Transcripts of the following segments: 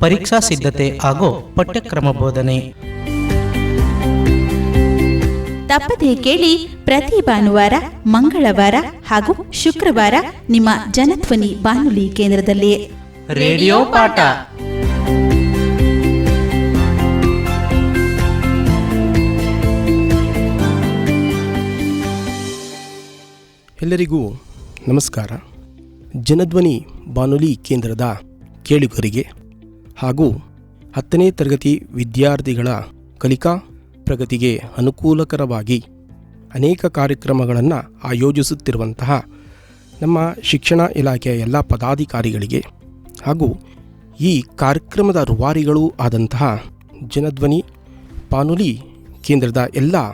ಪರೀಕ್ಷಾ ಸಿದ್ಧತೆ ಹಾಗೂ ಪಠ್ಯಕ್ರಮ ಬೋಧನೆ. ತಪ್ಪದೇ ಕೇಳಿ ಪ್ರತಿ ಭಾನುವಾರ ಮಂಗಳವಾರ ಹಾಗೂ ಶುಕ್ರವಾರ ನಿಮ್ಮ ಜನಧ್ವನಿ ಬಾನುಲಿ ಕೇಂದ್ರದಲ್ಲಿ ರೇಡಿಯೋ ಪಾಠ. ಎಲ್ಲರಿಗೂ ನಮಸ್ಕಾರ. ಜನಧ್ವನಿ ಬಾನುಲಿ ಕೇಂದ್ರದ ಕೇಳುಗರಿಗೆ ಹಾಗೂ ಹತ್ತನೇ ತರಗತಿ ವಿದ್ಯಾರ್ಥಿಗಳ ಕಲಿಕಾ ಪ್ರಗತಿಗೆ ಅನುಕೂಲಕರವಾಗಿ ಅನೇಕ ಕಾರ್ಯಕ್ರಮಗಳನ್ನು ಆಯೋಜಿಸುತ್ತಿರುವಂತಹ ನಮ್ಮ ಶಿಕ್ಷಣ ಇಲಾಖೆಯ ಎಲ್ಲ ಪದಾಧಿಕಾರಿಗಳಿಗೆ ಹಾಗೂ ಈ ಕಾರ್ಯಕ್ರಮದ ರುವಾರಿಗಳು ಆದಂತಹ ಜನಧ್ವನಿ ಪಾನುಲಿ ಕೇಂದ್ರದ ಎಲ್ಲ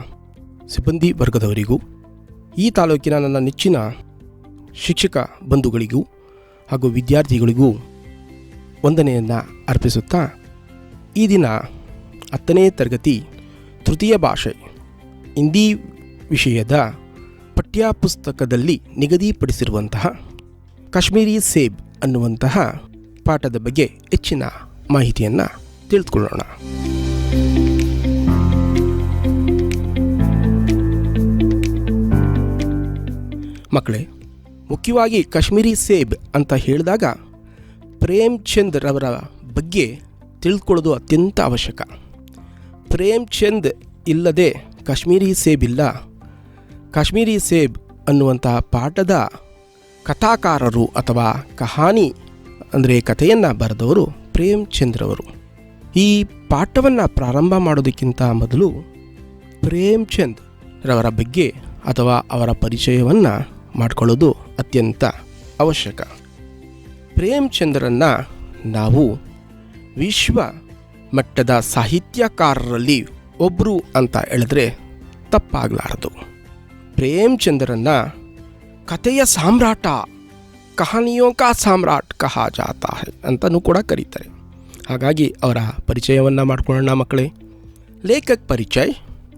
ಸಿಬ್ಬಂದಿ ವರ್ಗದವರಿಗೂ, ಈ ತಾಲೂಕಿನ ನನ್ನ ನೆಚ್ಚಿನ ಶಿಕ್ಷಕ ಬಂಧುಗಳಿಗೂ ಹಾಗೂ ವಿದ್ಯಾರ್ಥಿಗಳಿಗೂ ವಂದನೆಯನ್ನು ಅರ್ಪಿಸುತ್ತಾ ಈ ದಿನ ಹತ್ತನೇ ತರಗತಿ ತೃತೀಯ ಭಾಷೆ ಹಿಂದಿ ವಿಷಯದ ಪಠ್ಯಪುಸ್ತಕದಲ್ಲಿ ನಿಗದಿಪಡಿಸಿರುವಂತಹ ಕಾಶ್ಮೀರಿ ಸೇಬ್ ಅನ್ನುವಂತಹ ಪಾಠದ ಬಗ್ಗೆ ಹೆಚ್ಚಿನ ಮಾಹಿತಿಯನ್ನು ತಿಳಿದುಕೊಳ್ಳೋಣ. ಮಕ್ಕಳೇ, ಮುಖ್ಯವಾಗಿ ಕಾಶ್ಮೀರಿ ಸೇಬ್ ಅಂತ ಹೇಳಿದಾಗ ಪ್ರೇಮ್ ಚಂದ್ ರವರ ಬಗ್ಗೆ ತಿಳ್ಕೊಳ್ಳೋದು ಅತ್ಯಂತ ಅವಶ್ಯಕ. ಪ್ರೇಮ್ ಚಂದ್ ಇಲ್ಲದೆ ಕಾಶ್ಮೀರಿ ಸೇಬ್ ಇಲ್ಲ. ಕಾಶ್ಮೀರಿ ಸೇಬ್ ಅನ್ನುವಂತಹ ಪಾಠದ ಕಥಾಕಾರರು ಅಥವಾ ಕಹಾನಿ ಅಂದರೆ ಕಥೆಯನ್ನು ಬರೆದವರು ಪ್ರೇಮ್ ಚಂದ್ರವರು ಈ ಪಾಠವನ್ನು ಪ್ರಾರಂಭ ಮಾಡೋದಕ್ಕಿಂತ ಮೊದಲು ಪ್ರೇಮ್ ಚಂದ್ ರವರ ಬಗ್ಗೆ ಅಥವಾ ಅವರ ಪರಿಚಯವನ್ನು ಮಾಡಿಕೊಳ್ಳೋದು ಅತ್ಯಂತ ಅವಶ್ಯಕ. ಪ್ರೇಮ್ಚಂದ್ರನ್ನು ನಾವು ವಿಶ್ವ ಮಟ್ಟದ ಸಾಹಿತ್ಯಕಾರರಲ್ಲಿ ಒಬ್ಬರು ಅಂತ ಹೇಳಿದ್ರೆ ತಪ್ಪಾಗಲಾರದು ಪ್ರೇಮ್ಚಂದ್ರನ್ನು ಕಥೆಯ ಸಾಮ್ರಾಟ ಕಹಾನಿಯೋ ಕಾ ಸಾಮ್ರಾಟ್ ಕಹಾ ಜಾತಾ ಹೈ ಅಂತಲೂ ಕೂಡ ಕರೀತಾರೆ ಹಾಗಾಗಿ ಅವರ ಪರಿಚಯವನ್ನು ಮಾಡ್ಕೊಳ್ಳೋಣ ಮಕ್ಕಳೇ ಲೇಖಕ್ ಪರಿಚಯ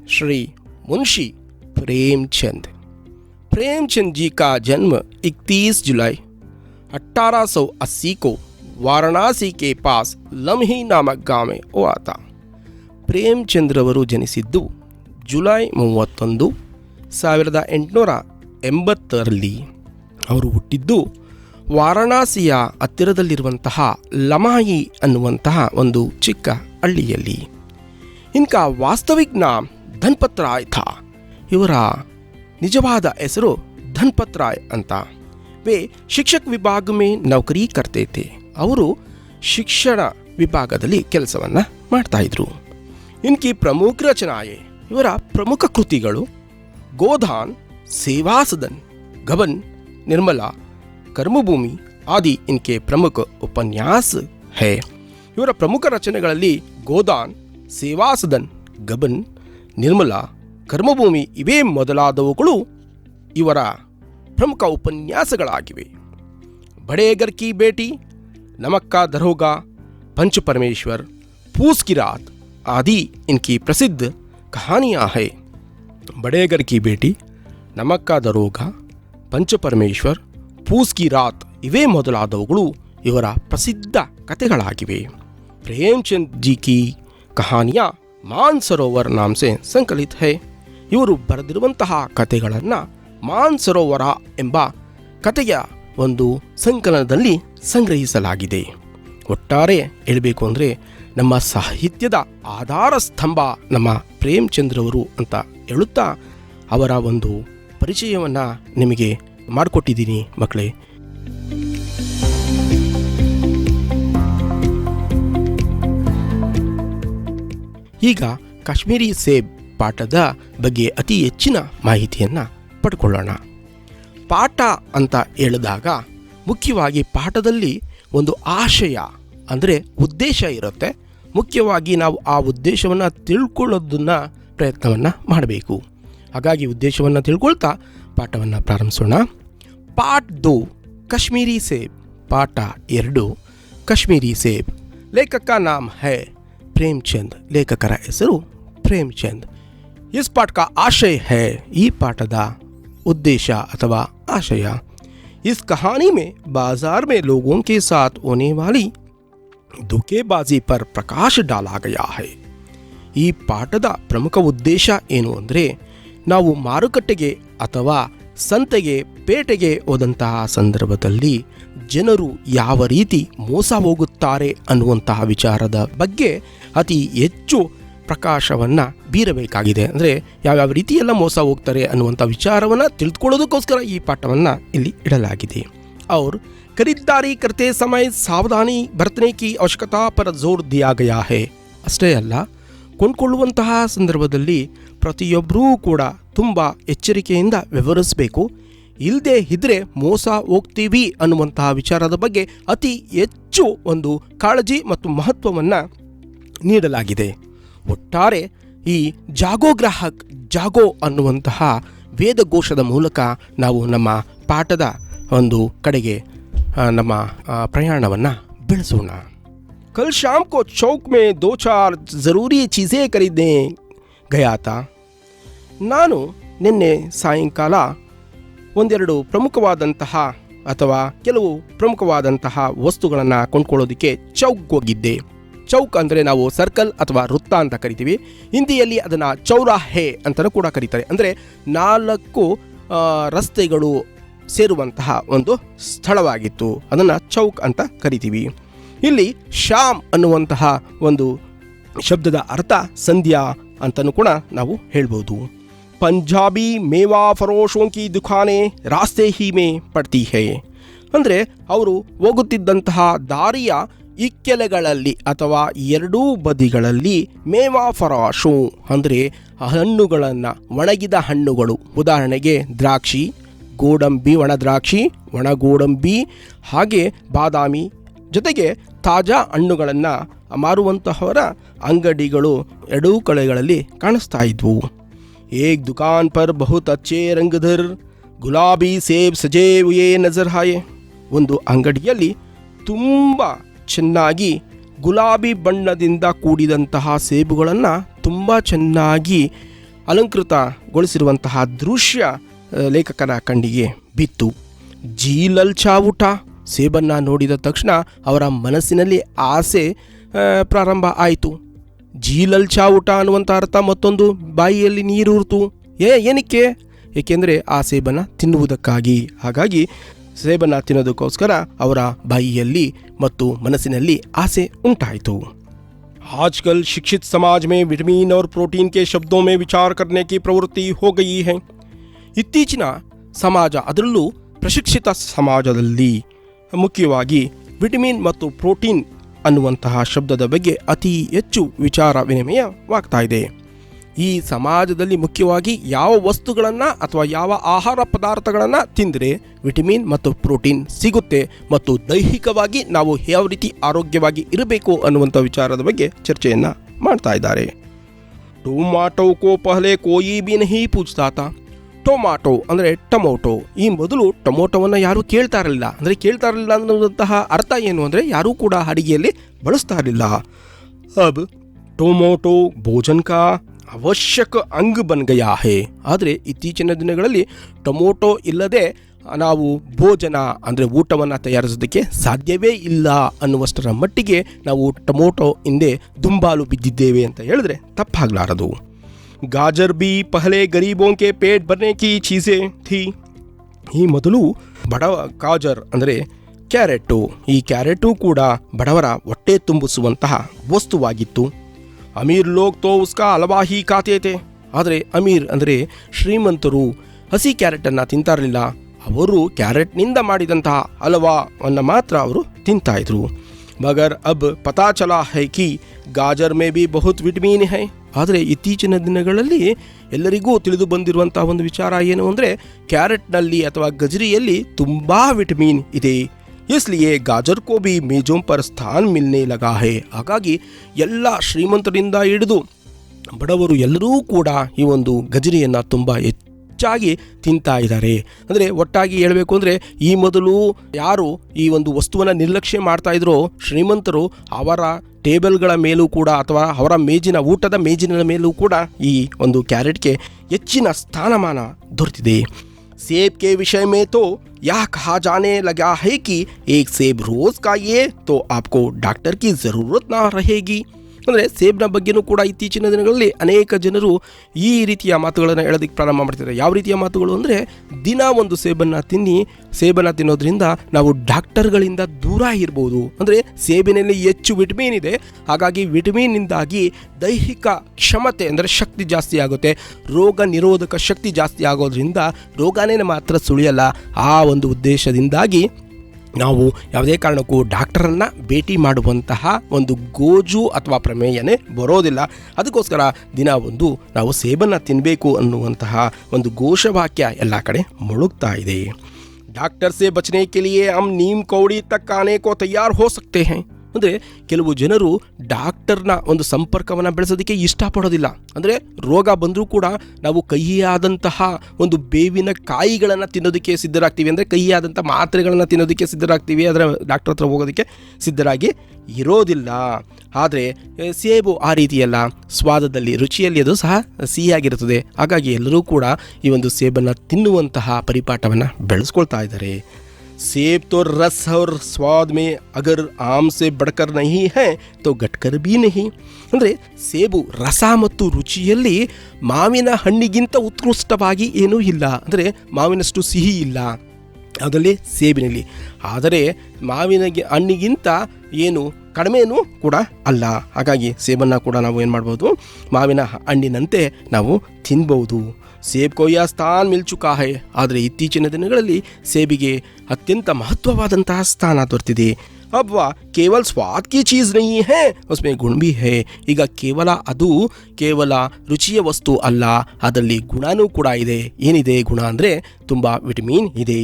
श्री मुंशी प्रेमचंद प्रेमचंद जी का जन्म 31 जुलाई 1880 को ವಾರಣಾಸಿ ಕೆ ಪಾಸ್ ಲಮ್ಹಿ ನಾಮಕ ಗಾಮೆ ಓತ ಪ್ರೇಮ್ಚಂದ್ರವರು ಜನಿಸಿದ್ದು ಜುಲೈ ಮೂವತ್ತೊಂದು ಸಾವಿರದ ಎಂಟುನೂರ ಎಂಬತ್ತರಲ್ಲಿ. ಅವರು ಹುಟ್ಟಿದ್ದು ವಾರಣಾಸಿಯ ಹತ್ತಿರದಲ್ಲಿರುವಂತಹ ಲಮಾಯಿ ಅನ್ನುವಂತಹ ಒಂದು ಚಿಕ್ಕ ಹಳ್ಳಿಯಲ್ಲಿ. ಇನ್ಕ ವಾಸ್ತವಿಕ್ ನಾಮ್ ಧನ್ಪತ್ರಾಯ್ ಥಾ. ಇವರ ನಿಜವಾದ ಹೆಸರು ಧನ್ಪತ್ ರಾಯ್ ಅಂತ. ವೇ ಶಿಕ್ಷಕ ವಿಭಾಗ ಮೇ ನೌಕರಿ ಕರ್ತೆ थे ಅವರು ಶಿಕ್ಷಣ ವಿಭಾಗದಲ್ಲಿ ಕೆಲಸವನ್ನು ಮಾಡ್ತಾ ಇದ್ರು. ಇನ್ಕಿ ಪ್ರಮುಖ ರಚನಾಯೆ, ಇವರ ಪ್ರಮುಖ ಕೃತಿಗಳು ಗೋಧಾನ್, ಸೇವಾಸದನ್, ಗಬನ್, ನಿರ್ಮಲಾ, ಕರ್ಮಭೂಮಿ ಆದಿ ಇನ್ಕೆ ಪ್ರಮುಖ ಉಪನ್ಯಾಸ ಹೇ. ಇವರ ಪ್ರಮುಖ ರಚನೆಗಳಲ್ಲಿ ಗೋದಾನ್ ಸೇವಾಸದನ್, ಗಬನ್, ನಿರ್ಮಲಾ, ಕರ್ಮಭೂಮಿ ಇವೇ ಮೊದಲಾದವುಗಳು ಇವರ ಪ್ರಮುಖ ಉಪನ್ಯಾಸಗಳಾಗಿವೆ ಬಡೇಗರ್ ಕಿ ಬೇಟಿ ನಮಕ್ಕ ದರೋಗಾ पंच परमेश्वर पूस की रात आदि इनकी प्रसिद्ध कहानियाँ हैं बड़ेगर की बेटी नमक का दरोगा पंच परमेश्वर ಪೂಸ್ ಕಿ ರಾತ್ ಇವೇ ಮೊದಲಾದವುಗಳು ಇವರ ಪ್ರಸಿದ್ಧ ಕಥೆಗಳಾಗಿವೆ ಪ್ರೇಮ್ಚಂದ್ ಜಿ ಕಿ ಕಹಾನಿಯ ಮಾನ್ ಸರೋವರ್ ನಾಮ್ ಸೆ ಸಂಕಲಿತ್ ಹೈ ಇವರು ಬರೆದಿರುವಂತಹ ಕಥೆಗಳನ್ನು ಮಾನ್ ಸರೋವರ ಎಂಬ ಕಥೆಯ ಒಂದು ಸಂಕಲನದಲ್ಲಿ ಸಂಗ್ರಹಿಸಲಾಗಿದೆ. ಒಟ್ಟಾರೆ ಹೇಳಬೇಕು ಅಂದರೆ ನಮ್ಮ ಸಾಹಿತ್ಯದ ಆಧಾರ ಸ್ತಂಭ ನಮ್ಮ ಪ್ರೇಮ್ಚಂದ್ರವರು ಅಂತ ಹೇಳುತ್ತಾ ಅವರ ಒಂದು ಪರಿಚಯವನ್ನು ನಿಮಗೆ ಮಾಡಿಕೊಟ್ಟಿದ್ದೀನಿ ಮಕ್ಕಳೇ. ಈಗ ಕಾಶ್ಮೀರಿ ಸೇಬ್ ಪಾಠದ ಬಗ್ಗೆ ಅತಿ ಹೆಚ್ಚಿನ ಮಾಹಿತಿಯನ್ನು ಪಡ್ಕೊಳ್ಳೋಣ ಪಾಠ ಅಂತ ಹೇಳಿದಾಗ ಮುಖ್ಯವಾಗಿ ಪಾಠದಲ್ಲಿ ಒಂದು ಆಶಯ ಅಂದರೆ ಉದ್ದೇಶ ಇರುತ್ತೆ. ಮುಖ್ಯವಾಗಿ ನಾವು ಆ ಉದ್ದೇಶವನ್ನು ತಿಳ್ಕೊಳ್ಳೋದನ್ನು ಪ್ರಯತ್ನವನ್ನು ಮಾಡಬೇಕು. ಹಾಗಾಗಿ ಉದ್ದೇಶವನ್ನು ತಿಳ್ಕೊಳ್ತಾ ಪಾಠವನ್ನು ಪ್ರಾರಂಭಿಸೋಣ. ಪಾಠ ದು, ಕಾಶ್ಮೀರಿ ಸೇಬ್. ಪಾಠ ಎರಡು, ಕಾಶ್ಮೀರಿ ಸೇಬ್. ಲೇಖಕ ನಾಮ್ ಪ್ರೇಮ್ ಪ್ರೇಮ್ಚಂದ್. ಲೇಖಕರ ಹೆಸರು ಪ್ರೇಮ್ಚಂದ್. ಇಸ್ ಪಾಠ ಕಾ ಆಶಯ ಹೈ ಈ ಪಾಠದ उद्देश्य अथवा आशय इस कहानी में बाजार में लोगों के साथ होने वाली धोखेबाजी पर प्रकाश डाला गया है ಈ ಪಾಠದ ಪ್ರಮುಖ ಉದ್ದೇಶ ಏನು ಅಂದರೆ ನಾವು ಮಾರುಕಟ್ಟೆಗೆ ಅಥವಾ ಸಂತೆಗೆ ಪೇಟೆಗೆ ಹೋದಂತಹ ಸಂದರ್ಭದಲ್ಲಿ ಜನರು ಯಾವ ರೀತಿ ಮೋಸ ಹೋಗುತ್ತಾರೆ ಅನ್ನುವಂತಹ ವಿಚಾರದ ಬಗ್ಗೆ ಅತಿ ಹೆಚ್ಚು ಪ್ರಕಾಶವನ್ನು ಬೀರಬೇಕಾಗಿದೆ. ಅಂದರೆ ಯಾವ್ಯಾವ ರೀತಿಯೆಲ್ಲ ಮೋಸ ಹೋಗ್ತಾರೆ ಅನ್ನುವಂಥ ವಿಚಾರವನ್ನು ತಿಳಿದುಕೊಳ್ಳೋದಕ್ಕೋಸ್ಕರ ಈ ಪಾಠವನ್ನು ಇಲ್ಲಿ ಇಡಲಾಗಿದೆ. ಅವ್ರು ಖರೀದಾರಿ ಕರ್ತೆ ಸಮಯ ಸಾವಧಾನಿ ಬರ್ತನೆ ಕಿ ಅವಶ್ಯಕತಾ ಪರ ಜೋರ್ ದಿಯಾ ಹೇ. ಅಷ್ಟೇ ಅಲ್ಲ, ಕೊಂಡ್ಕೊಳ್ಳುವಂತಹ ಸಂದರ್ಭದಲ್ಲಿ ಪ್ರತಿಯೊಬ್ಬರೂ ಕೂಡ ತುಂಬ ಎಚ್ಚರಿಕೆಯಿಂದ ವಿವರಿಸಬೇಕು ಇಲ್ಲದೆ ಇದ್ದರೆ ಮೋಸ ಹೋಗ್ತೀವಿ ಅನ್ನುವಂತಹ ವಿಚಾರದ ಬಗ್ಗೆ ಅತಿ ಹೆಚ್ಚು ಒಂದು ಕಾಳಜಿ ಮತ್ತು ಮಹತ್ವವನ್ನು ನೀಡಲಾಗಿದೆ. ಒಟ್ಟಾರೆ ಈ ಜಾಗೋ ಗ್ರಾಹಕ್ ಜಾಗೋ ಅನ್ನುವಂತಹ ವೇದಘೋಷದ ಮೂಲಕ ನಾವು ನಮ್ಮ ಪಾಠದ ಒಂದು ಕಡೆಗೆ ನಮ್ಮ ಪ್ರಯಾಣವನ್ನು ಬೆಳೆಸೋಣ. ಕಲ್ ಶಾಮ್ ಕೋ ಚೌಕ್ ಮೇ ದೋ ಚಾರ್ ಜರೂರಿ ಚೀಸೇ ಖರೀದೇ ಗಯಾತ. ನಾನು ನಿನ್ನೆ ಸಾಯಂಕಾಲ ಒಂದೆರಡು ಪ್ರಮುಖವಾದಂತಹ ಅಥವಾ ಕೆಲವು ಪ್ರಮುಖವಾದಂತಹ ವಸ್ತುಗಳನ್ನು ಕೊಂಡ್ಕೊಳ್ಳೋದಕ್ಕೆ ಚೌಕ್ ಹೋಗಿದ್ದೆ ಚೌಕ್ ಅಂದರೆ ನಾವು ಸರ್ಕಲ್ ಅಥವಾ ವೃತ್ತ ಅಂತ ಕರಿತೀವಿ. ಹಿಂದಿಯಲ್ಲಿ ಅದನ್ನು ಚೌರಾಹೆ ಅಂತಲೂ ಕೂಡ ಕರೀತಾರೆ. ಅಂದರೆ ನಾಲ್ಕು ರಸ್ತೆಗಳು ಸೇರುವಂತಹ ಒಂದು ಸ್ಥಳವಾಗಿತ್ತು. ಅದನ್ನು ಚೌಕ್ ಅಂತ ಕರಿತೀವಿ. ಇಲ್ಲಿ ಶ್ಯಾಮ್ ಅನ್ನುವಂತಹ ಒಂದು ಶಬ್ದದ ಅರ್ಥ ಸಂಧ್ಯಾ ಅಂತಲೂ ಕೂಡ ನಾವು ಹೇಳ್ಬೋದು. ಪಂಜಾಬಿ ಮೇವಾ ಫರೋಶೋಂಕಿ ದುಖಾನೆ ರಾಸ್ತೆ ಹೀಮೆ ಪಡ್ತಿ ಹೇ ಅಂದರೆ ಅವರು ಹೋಗುತ್ತಿದ್ದಂತಹ ದಾರಿಯ ಇಕ್ಕೆಲೆಗಳಲ್ಲಿ ಅಥವಾ ಎರಡೂ ಬದಿಗಳಲ್ಲಿ ಮೇವಾ ಫರಾಶು, ಅಂದರೆ ಹಣ್ಣುಗಳನ್ನು ಒಣಗಿದ ಹಣ್ಣುಗಳು. ಉದಾಹರಣೆಗೆ ದ್ರಾಕ್ಷಿ, ಗೋಡಂಬಿ, ಒಣ ದ್ರಾಕ್ಷಿ, ಒಣ ಗೋಡಂಬಿ, ಹಾಗೆ ಬಾದಾಮಿ. ಜೊತೆಗೆ ತಾಜಾ ಹಣ್ಣುಗಳನ್ನು ಮಾರುವಂತಹವರ ಅಂಗಡಿಗಳು ಎರಡೂ ಕಡೆಗಳಲ್ಲಿ ಕಾಣಿಸ್ತಾ ಇದ್ವು. ಏಕ್ ದುಕಾನ್ ಪರ್ ಬಹುತ್ ಅಚ್ಚೆ ರಂಗಧರ್, ಗುಲಾಬಿ ಸೇಬ್ ಸಜೇವು ಏ ನಜರ್ ಹಾಯೆ. ಒಂದು ಅಂಗಡಿಯಲ್ಲಿ ತುಂಬ ಚೆನ್ನಾಗಿ ಗುಲಾಬಿ ಬಣ್ಣದಿಂದ ಕೂಡಿದಂತಹ ಸೇಬುಗಳನ್ನು ತುಂಬ ಚೆನ್ನಾಗಿ ಅಲಂಕೃತಗೊಳಿಸಿರುವಂತಹ ದೃಶ್ಯ ಲೇಖಕನ ಕಣ್ಣಿಗೆ ಬಿತ್ತು. ಜೀಲಲ್ ಚಾವುಟ ಸೇಬನ್ನು ನೋಡಿದ ತಕ್ಷಣ ಅವರ ಮನಸ್ಸಿನಲ್ಲಿ ಆಸೆ ಪ್ರಾರಂಭ ಆಯಿತು. ಜೀಲಲ್ ಚಾವುಟ ಅನ್ನುವಂಥ ಅರ್ಥ ಮತ್ತೊಂದು ಬಾಯಿಯಲ್ಲಿ ನೀರೂರ್ತು. ಏ, ಏನಕ್ಕೆ? ಏಕೆಂದರೆ ಆ ಸೇಬನ್ನು ತಿನ್ನುವುದಕ್ಕಾಗಿ. ಹಾಗಾಗಿ ಸೇಬನ್ನು ತಿನ್ನೋದಕ್ಕೋಸ್ಕರ ಅವರ ಬಾಯಿಯಲ್ಲಿ ಮತ್ತು ಮನಸ್ಸಿನಲ್ಲಿ ಆಸೆ ಉಂಟಾಯಿತು आजकल शिक्षित समाज में विटामिन और प्रोटीन के शब्दों में विचार करने की प्रवृत्ति हो गई है ಇತ್ತೀಚಿನ ಸಮಾಜ ಅದರಲ್ಲೂ ಪ್ರಶಿಕ್ಷಿತ ಸಮಾಜದಲ್ಲಿ ಮುಖ್ಯವಾಗಿ ವಿಟಮಿನ್ ಮತ್ತು ಪ್ರೋಟೀನ್ ಅನ್ನುವಂತಹ ಶಬ್ದದ ಬಗ್ಗೆ ಅತಿ ಹೆಚ್ಚು ವಿಚಾರ ವಿನಿಮಯವಾಗ್ತಾ ಇದೆ ಈ ಸಮಾಜದಲ್ಲಿ ಮುಖ್ಯವಾಗಿ ಯಾವ ವಸ್ತುಗಳನ್ನು ಅಥವಾ ಯಾವ ಆಹಾರ ಪದಾರ್ಥಗಳನ್ನು ತಿಂದರೆ ವಿಟಮಿನ್ ಮತ್ತು ಪ್ರೋಟೀನ್ ಸಿಗುತ್ತೆ ಮತ್ತು ದೈಹಿಕವಾಗಿ ನಾವು ಯಾವ ರೀತಿ ಆರೋಗ್ಯವಾಗಿ ಇರಬೇಕು ಅನ್ನುವಂಥ ವಿಚಾರದ ಬಗ್ಗೆ ಚರ್ಚೆಯನ್ನು ಮಾಡ್ತಾ ಇದ್ದಾರೆ. ಟೊಮಾಟೊ ಕೋ ಪಹಲೆ ಕೋಯಿ ಬಿ ನಹಿ ಪೂಜ್ತಾ ಟೊಮಾಟೊ ಅಂದರೆ ಟೊಮೊಟೊ. ಈ ಮೊದಲು ಟೊಮೊಟೊವನ್ನು ಯಾರೂ ಕೇಳ್ತಾ ಇರಲಿಲ್ಲ ಅಂದರೆ ಕೇಳ್ತಾ ಇರಲಿಲ್ಲ ಅನ್ನುವಂತಹ ಅರ್ಥ ಏನು ಅಂದರೆ ಯಾರೂ ಕೂಡ ಅಡಿಗೆಯಲ್ಲಿ ಬಳಸ್ತಾ ಇರಲಿಲ್ಲ ಅಬ್, ಟೊಮೊಟೊ ಭೋಜನ್ ಕಾ ಅವಶ್ಯಕ ಅಂಗ್ ಬನ್ಗಯಾ ಹೇ ಆದರೆ ಇತ್ತೀಚಿನ ದಿನಗಳಲ್ಲಿ ಟೊಮೊಟೊ ಇಲ್ಲದೆ ನಾವು ಭೋಜನ, ಅಂದರೆ ಊಟವನ್ನು ತಯಾರಿಸೋದಕ್ಕೆ ಸಾಧ್ಯವೇ ಇಲ್ಲ ಅನ್ನುವಷ್ಟರ ಮಟ್ಟಿಗೆ ನಾವು ಟೊಮೊಟೊ ಹಿಂದೆ ದುಂಬಾಲು ಬಿದ್ದಿದ್ದೇವೆ ಅಂತ ಹೇಳಿದ್ರೆ ತಪ್ಪಾಗಲಾರದು. ಗಾಜರ್ ಬಿ ಪಹಲೆ ಗರೀಬೋಂಕೆ ಪೇಟ್ ಬರ್ನೇಕಿ ಚೀಸೆ ಥಿ. ಈ ಮೊದಲು ಬಡವ ಗಾಜರ್ ಅಂದರೆ ಕ್ಯಾರೆಟು. ಈ ಕ್ಯಾರೆಟು ಕೂಡ ಬಡವರ ಹೊಟ್ಟೆ ತುಂಬಿಸುವಂತಹ ವಸ್ತುವಾಗಿತ್ತು. ಅಮೀರ್ ಲೋಕ್ ತೋ ಉಸ್ಕಾ ಹಲವಾ ಹಿ ಖಾತೆ ಆದರೆ ಅಮೀರ್ ಅಂದರೆ ಶ್ರೀಮಂತರು. ಹಸಿ ಕ್ಯಾರೆಟನ್ನು ತಿಂತಾರಲಿಲ್ಲ. ಅವರು ಕ್ಯಾರೆಟ್ನಿಂದ ಮಾಡಿದಂತಹ ಹಲವಾವನ್ನು ಮಾತ್ರ ಅವರು ತಿಂತಾಯಿದ್ರು. ಮಗರ್ ಅಬ್ ಪತಾ ಚಲಾ ಹೈ ಕಿ, ಗಾಜರ್ ಮೇ ಬಿ ಬಹುತ್ ವಿಟಮಿನ್ ಹೈ. ಆದರೆ ಇತ್ತೀಚಿನ ದಿನಗಳಲ್ಲಿ ಎಲ್ಲರಿಗೂ ತಿಳಿದು ಬಂದಿರುವಂತಹ ಒಂದು ವಿಚಾರ ಏನು ಅಂದರೆ ಕ್ಯಾರೆಟ್ನಲ್ಲಿ ಅಥವಾ ಗಜರಿಯಲ್ಲಿ ತುಂಬ ವಿಟಮಿನ್ ಇದೆ. इसलिए गाजर को भी मेजों पर स्थान मिलने लगा है ಹಾಗಾಗಿ ಎಲ್ಲ ಶ್ರೀಮಂತರಿಂದ ಹಿಡಿದು ಬಡವರು ಎಲ್ಲರೂ ಕೂಡ ಈ ಒಂದು ಗಜರಿಯನ್ನು ತುಂಬ ಹೆಚ್ಚಾಗಿ ತಿಂತಾ ಇದ್ದಾರೆ ಅಂದರೆ ಒಟ್ಟಾಗಿ ಹೇಳಬೇಕು ಅಂದರೆ ಈ ಮೊದಲು ಯಾರು ಈ ಒಂದು ವಸ್ತುವನ್ನು ನಿರ್ಲಕ್ಷ್ಯ ಮಾಡ್ತಾ ಇದ್ರೋ ಶ್ರೀಮಂತರು ಅವರ ಟೇಬಲ್ಗಳ ಮೇಲೂ ಕೂಡ ಅಥವಾ ಅವರ ಮೇಜಿನ ಊಟದ ಮೇಜಿನ ಮೇಲೂ ಕೂಡ ಈ ಒಂದು ಕ್ಯಾರೆಟ್ಗೆ ಹೆಚ್ಚಿನ ಸ್ಥಾನಮಾನ ದೊರೆತಿದೆ सेब के विषय में तो यह कहा जाने लगा है कि एक सेब रोज खाइए तो आपको डॉक्टर की ज़रूरत ना रहेगी। ಅಂದರೆ ಸೇಬ್ನ ಬಗ್ಗೆನೂ ಕೂಡ ಇತ್ತೀಚಿನ ದಿನಗಳಲ್ಲಿ ಅನೇಕ ಜನರು ಈ ರೀತಿಯ ಮಾತುಗಳನ್ನು ಹೇಳೋದಕ್ಕೆ ಪ್ರಾರಂಭ ಮಾಡ್ತಿದ್ದಾರೆ. ಯಾವ ರೀತಿಯ ಮಾತುಗಳು ಅಂದರೆ ದಿನ ಒಂದು ಸೇಬನ್ನು ತಿನ್ನಿ, ಸೇಬನ್ನು ತಿನ್ನೋದ್ರಿಂದ ನಾವು ಡಾಕ್ಟರ್ಗಳಿಂದ ದೂರ ಇರ್ಬೋದು. ಅಂದರೆ ಸೇಬಿನಲ್ಲಿ ಹೆಚ್ಚು ವಿಟಮಿನ್ ಇದೆ. ಹಾಗಾಗಿ ವಿಟಮಿನ್ನಿಂದಾಗಿ ದೈಹಿಕ ಕ್ಷಮತೆ ಅಂದರೆ ಶಕ್ತಿ ಜಾಸ್ತಿ ಆಗುತ್ತೆ. ರೋಗ ನಿರೋಧಕ ಶಕ್ತಿ ಜಾಸ್ತಿ ಆಗೋದ್ರಿಂದ ರೋಗನೇ ಮಾತ್ರ ಸುಳಿಯಲ್ಲ. ಆ ಒಂದು ಉದ್ದೇಶದಿಂದಾಗಿ ನಾವು ಯಾವುದೇ ಕಾರಣಕ್ಕೂ ಡಾಕ್ಟರನ್ನು ಭೇಟಿ ಮಾಡುವಂತಹ ಒಂದು ಗೋಜು ಅಥವಾ ಪ್ರಮೇಯನೇ ಬರೋದಿಲ್ಲ. ಅದಕ್ಕೋಸ್ಕರ ದಿನ ಒಂದು ನಾವು ಸೇಬನ್ನು ತಿನ್ನಬೇಕು ಅನ್ನುವಂತಹ ಒಂದು ಘೋಷವಾಕ್ಯ ಎಲ್ಲ ಕಡೆ ಮುಳುಗ್ತಾ ಇದೆ. ಡಾಕ್ಟರ್ ಸೇ ಬಚನೆ ಕೇಳಿಯೇ ಅಮ್ ಹಮ್ ನೀಮ್ ಕೌಡಿ ತಕ್ಕ ಅನೇಕೋ ಕೋ ತಯಾರ್ ಹೋ हैं ಅಂದರೆ ಕೆಲವು ಜನರು ಡಾಕ್ಟರ್ನ ಒಂದು ಸಂಪರ್ಕವನ್ನು ಬೆಳೆಸೋದಕ್ಕೆ ಇಷ್ಟಪಡೋದಿಲ್ಲ. ಅಂದರೆ ರೋಗ ಬಂದರೂ ಕೂಡ ನಾವು ಕಹಿಯಾದಂತಹ ಒಂದು ಬೇವಿನ ಕಾಯಿಗಳನ್ನು ತಿನ್ನೋದಕ್ಕೆ ಸಿದ್ಧರಾಗ್ತೀವಿ. ಅಂದರೆ ಕಹಿಯಾದಂಥ ಮಾತ್ರೆಗಳನ್ನು ತಿನ್ನೋದಕ್ಕೆ ಸಿದ್ಧರಾಗ್ತೀವಿ. ಅದರ ಡಾಕ್ಟರ್ ಹತ್ರ ಹೋಗೋದಕ್ಕೆ ಸಿದ್ಧರಾಗಿ ಇರೋದಿಲ್ಲ. ಆದರೆ ಸೇಬು ಆ ರೀತಿಯಲ್ಲ ಸ್ವಾದದಲ್ಲಿ, ರುಚಿಯಲ್ಲಿ ಅದು ಸಹ ಸಿಹಿಯಾಗಿರುತ್ತದೆ. ಹಾಗಾಗಿ ಎಲ್ಲರೂ ಕೂಡ ಈ ಒಂದು ಸೇಬನ್ನು ತಿನ್ನುವಂತಹ ಪರಿಪಾಠವನ್ನು ಬೆಳೆಸ್ಕೊಳ್ತಾ ಇದ್ದಾರೆ. सेब तो रस और स्वाद में अगर आम से बढ़कर नहीं है तो गटकर भी नहीं ಅಂದರೆ ಸೇಬು ರಸ ಮತ್ತು ರುಚಿಯಲ್ಲಿ ಮಾವಿನ ಹಣ್ಣಿಗಿಂತ ಉತ್ಕೃಷ್ಟವಾಗಿ ಏನೂ ಇಲ್ಲ ಅಂದರೆ ಮಾವಿನಷ್ಟು ಸಿಹಿ ಇಲ್ಲ ಅದರಲ್ಲಿ ಸೇಬಿನಲ್ಲಿ ಆದರೆ ಮಾವಿನ ಗಿ- ಹಣ್ಣಿಗಿಂತ ಏನು ಕಡಿಮೆನೂ ಕೂಡ ಅಲ್ಲ ಹಾಗಾಗಿ ಸೇಬನ್ನು ಕೂಡ ನಾವು ಏನು ಮಾಡ್ಬೋದು ಮಾವಿನ ಹಣ್ಣಿನಂತೆ ನಾವು ತಿನ್ಬೋದು ಸೇಬ್ ಕೊಯ್ಯ ಸ್ಥಾನ ಮಿಲ್ ಚುಕಾ ಹೈ. ಆದರೆ ಇತ್ತೀಚಿನ ದಿನಗಳಲ್ಲಿ ಸೇಬಿಗೆ ಅತ್ಯಂತ ಮಹತ್ವವಾದಂತಹ ಸ್ಥಾನ ದೊರೆತಿದೆ. ಅಬ್ವಾ ಕೇವಲ ಸ್ವಾದ್ ಕಿ ಚೀಸ್ ನೀ ಹೇ, ಉಸ್ಮೆ ಗುಣ ಭಿ ಹೇ. ಈಗ ಕೇವಲ ಅದು, ಕೇವಲ ರುಚಿಯ ವಸ್ತು ಅಲ್ಲ, ಅದರಲ್ಲಿ ಗುಣನೂ ಕೂಡ ಇದೆ. ಏನಿದೆ ಗುಣ ಅಂದರೆ ತುಂಬ ವಿಟಮಿನ್ ಇದೆ.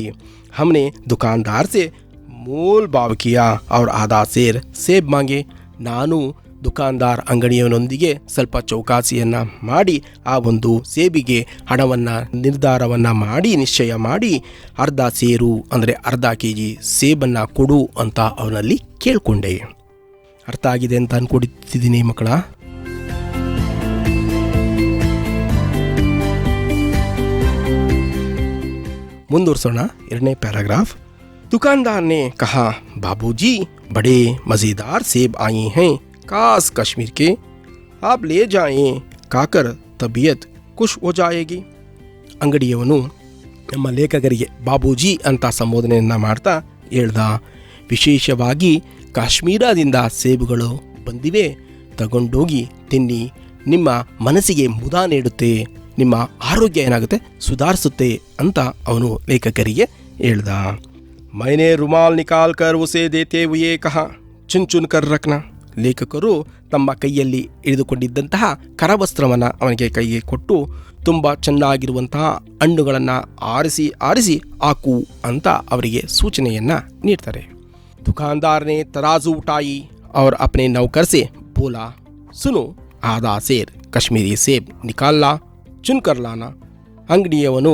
ಹಮ್ನೆ ದುಕಾನ್ದಾರ್ ಸೆ ಮೂಲ್ ಬಾವಕಿಯ ಅವ್ರ ಆದಾ ಸೇರ್ ಸೇಬ್ ಮಾಗೆ. ನಾನು ದುಕಾನ್ದಾರ್ ಅಂಗಡಿಯವನೊಂದಿಗೆ ಸ್ವಲ್ಪ ಚೌಕಾಸಿಯನ್ನು ಮಾಡಿ ಆ ಒಂದು ಸೇಬಿಗೆ ಹಣವನ್ನು ನಿರ್ಧಾರವನ್ನು ಮಾಡಿ ನಿಶ್ಚಯ ಮಾಡಿ ಅರ್ಧ ಸೇರು ಅಂದರೆ ಅರ್ಧ ಕೆ ಜಿ ಸೇಬನ್ನು ಕೊಡು ಅಂತ ಅವನಲ್ಲಿ ಕೇಳಿಕೊಂಡೆ ಅರ್ಥ ಆಗಿದೆ ಅಂತ ಅನ್ಕೊಡಿದ್ದೀನಿ ಮಕ್ಕಳ ಮುಂದುವರ್ಸೋಣ ಎರಡನೇ ಪ್ಯಾರಾಗ್ರಾಫ್ दुकानदार ने कहा बाबूजी बड़े मज़ेदार सेब आए हैं काश कश्मीर के आप ले जाएं खाकर तबीयत ಖುಷ್ ಹೋ ಜಾಯೇಗಿ ಅಂಗಡಿಯವನು ನಮ್ಮ ಲೇಖಕರಿಗೆ ಬಾಬೂಜಿ ಅಂತ ಸಂಬೋಧನೆಯನ್ನು ಮಾಡ್ತಾ ಹೇಳ್ದ ವಿಶೇಷವಾಗಿ ಕಾಶ್ಮೀರದಿಂದ ಸೇಬುಗಳು ಬಂದಿವೆ ತಗೊಂಡೋಗಿ ತಿನ್ನಿ ನಿಮ್ಮ ಮನಸ್ಸಿಗೆ ಮುದ ನೀಡುತ್ತೆ ನಿಮ್ಮ ಆರೋಗ್ಯ ಏನಾಗುತ್ತೆ ಸುಧಾರಿಸುತ್ತೆ ಅಂತ ಅವನು ಲೇಖಕರಿಗೆ ಹೇಳ್ದ मैंने रुमाल निकाल कर उसे देते हुए कहा ಚುನ್ ಚುನ್ ಕರ್ ರಕ್ನ ಲೇಖಕರು ತಮ್ಮ ಕೈಯಲ್ಲಿ ಹಿಡಿದುಕೊಂಡಿದ್ದಂತಹ ಕರವಸ್ತ್ರವನ್ನು ಅವನಿಗೆ ಕೈಗೆ ಕೊಟ್ಟು ತುಂಬ ಚೆನ್ನಾಗಿರುವಂತಹ ಹಣ್ಣುಗಳನ್ನು ಆರಿಸಿ ಆರಿಸಿ ಹಾಕು ಅಂತ ಅವರಿಗೆ ಸೂಚನೆಯನ್ನು ನೀಡ್ತಾರೆ दुकानदार ने तराजू उठाई और अपने नौकर से बोला सुनो आधा सेर कश्मीरी सेब निकाल ला चुन कर लाना ಅಂಗಡಿಯವನು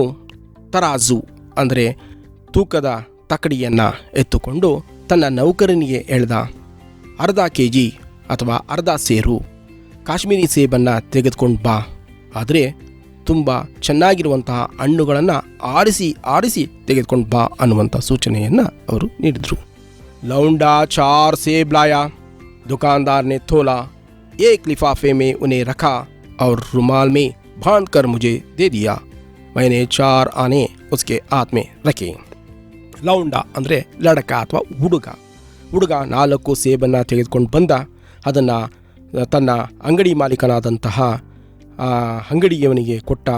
ತರಾಜು ಅಂದರೆ ತೂಕದ ತಕಡಿಯನ್ನು ಎತ್ತುಕೊಂಡು ತನ್ನ ನೌಕರನಿಗೆ ಎಳೆದ ಅರ್ಧ ಕೆ ಜಿ ಅಥವಾ ಅರ್ಧ ಸೇರು. ಕಾಶ್ಮೀರಿ ಸೇಬನ್ನು ತೆಗೆದುಕೊಂಡು ಬಾ. ಆದರೆ ತುಂಬ ಚೆನ್ನಾಗಿರುವಂತಹ ಹಣ್ಣುಗಳನ್ನು ಆರಿಸಿ ಆರಿಸಿ ತೆಗೆದುಕೊಂಡು ಬಾ ಅನ್ನುವಂಥ ಸೂಚನೆಯನ್ನು ಅವರು ನೀಡಿದರು. ಲೌಂಡಾ ಚಾರ್ ಸೇಬ್ ಲಾಯ ದುಕಾನ್ದಾರ್ ನೆ ಥೋಲಾ ಏಕ್ ಲಿಫಾಫೆ ಮೇ ಉನೆ ರಖಾ, ಔರ್ ರುಮಾಲ್ ಮೇ ಬಾಂಧ್ ಕರ್ ಮುಜೆ ದೇ ದಿಯಾ, ಮೈನೆ ಚಾರ್ ಆನೆ ಉಸ್ಕೆ ಆತ್ಮೆ ರಖೆ. ಲೌಂಡಾ ಅಂದರೆ ಲಡಕ ಅಥವಾ ಹುಡುಗ. ಹುಡುಗ ನಾಲ್ಕು ಸೇಬನ್ನು ತೆಗೆದುಕೊಂಡು ಬಂದ, ಅದನ್ನು ತನ್ನ ಅಂಗಡಿ ಮಾಲೀಕನಾದಂತಹ ಅಂಗಡಿಯವನಿಗೆ ಕೊಟ್ಟ.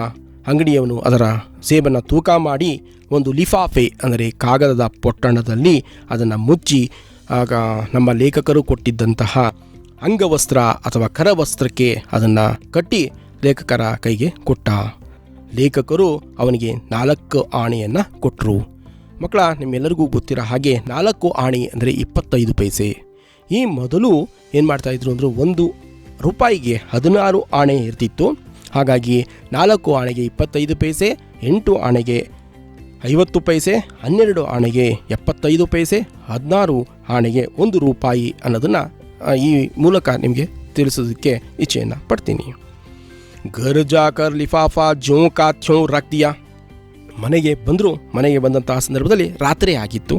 ಅಂಗಡಿಯವನು ಅದರ ಸೇಬನ್ನು ತೂಕ ಮಾಡಿ ಒಂದು ಲಿಫಾಫೆ, ಅಂದರೆ ಕಾಗದದ ಪೊಟ್ಟಣದಲ್ಲಿ ಅದನ್ನು ಮುಚ್ಚಿ, ಆಗ ನಮ್ಮ ಲೇಖಕರು ಕೊಟ್ಟಿದ್ದಂತಹ ಅಂಗವಸ್ತ್ರ ಅಥವಾ ಕರವಸ್ತ್ರಕ್ಕೆ ಅದನ್ನು ಕಟ್ಟಿ ಲೇಖಕರ ಕೈಗೆ ಕೊಟ್ಟ. ಲೇಖಕರು ಅವನಿಗೆ ನಾಲ್ಕು ಆಣೆಯನ್ನು ಕೊಟ್ಟರು ಮಕ್ಕಳ, ನಿಮ್ಮೆಲ್ಲರಿಗೂ ಗೊತ್ತಿರೋ ಹಾಗೆ ನಾಲ್ಕು ಆಣಿ ಅಂದರೆ ಇಪ್ಪತ್ತೈದು ಪೈಸೆ. ಈ ಮೊದಲು ಏನು ಮಾಡ್ತಾಯಿದ್ರು ಅಂದರೆ ಒಂದು ರೂಪಾಯಿಗೆ ಹದಿನಾರು ಆಣೆ ಇರ್ತಿತ್ತು. ಹಾಗಾಗಿ ನಾಲ್ಕು ಆಣೆಗೆ ಇಪ್ಪತ್ತೈದು ಪೈಸೆ, ಎಂಟು ಆಣೆಗೆ ಐವತ್ತು ಪೈಸೆ, ಹನ್ನೆರಡು ಆಣೆಗೆ ಎಪ್ಪತ್ತೈದು ಪೈಸೆ, ಹದಿನಾರು ಆಣೆಗೆ ಒಂದು ರೂಪಾಯಿ ಅನ್ನೋದನ್ನು ಈ ಮೂಲಕ ನಿಮಗೆ ತಿಳಿಸೋದಕ್ಕೆ ಇಚ್ಛೆಯನ್ನು ಪಡ್ತೀನಿ. ಘರ್ ಜಾಕರ್ ಲಿಫಾಫಾ ಜೋ ಕಾ ಥ್ಯೋ ರಖ್ ದಿಯಾ ಮನೆಗೆ ಬಂದರು, ಮನೆಗೆ ಬಂದಂತಹ ಸಂದರ್ಭದಲ್ಲಿ ರಾತ್ರಿ ಆಗಿತ್ತು.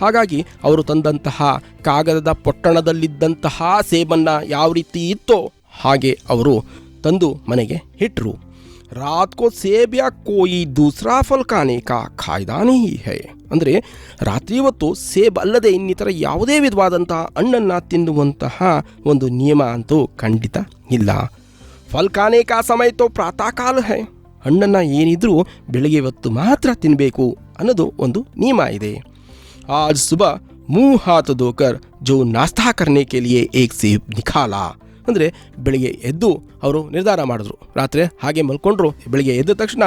ಹಾಗಾಗಿ ಅವರು ತಂದಂತಹ ಕಾಗದದ ಪೊಟ್ಟಣದಲ್ಲಿದ್ದಂತಹ ಸೇಬನ್ನು ಯಾವ ರೀತಿ ಇತ್ತೋ ಹಾಗೆ ಅವರು ತಂದು ಮನೆಗೆ ಇಟ್ಟರು ರಾತ್ ಕೋ ಕೋಯಿ ದೂಸರಾ ಫಲ್ಕಾನೆ ಕಾ ಖಾಯ್ದಾನೆ ಹೈ ಅಂದರೆ ರಾತ್ರಿ ಹೊತ್ತು ಸೇಬ್ ಅಲ್ಲದೆ ಇನ್ನಿತರ ಯಾವುದೇ ವಿಧವಾದಂತಹ ಹಣ್ಣನ್ನು ತಿನ್ನುವಂತಹ ಒಂದು ನಿಯಮ ಅಂತೂ ಖಂಡಿತ ಇಲ್ಲ. ಫಲ್ಕಾನೆ ಕಾ ಸಮಯ ತೋ ಪ್ರಾತಃ ಕಾಲ ಹೈ. ಹಣ್ಣನ್ನು ಏನಿದ್ರೂ ಬೆಳಗ್ಗೆ ಹೊತ್ತು ಮಾತ್ರ ತಿನ್ನಬೇಕು ಅನ್ನೋದು ಒಂದು ನಿಯಮ ಇದೆ. ಆಜ್ ಸುಬ ಮೂ ಹಾತ್ ದೋಕರ್ ಜೋ ನಾಸ್ತಾ ಕರ್ನೆ ಕೆಲಿಯೇ ಏಕ್ ಸೇಬ್ ನಿಖಾಲಾ ಅಂದರೆ ಬೆಳಿಗ್ಗೆ ಎದ್ದು ಅವರು ನಿರ್ಧಾರ ಮಾಡಿದ್ರು. ರಾತ್ರಿ ಹಾಗೆ ಮಲ್ಕೊಂಡ್ರು, ಬೆಳಿಗ್ಗೆ ಎದ್ದ ತಕ್ಷಣ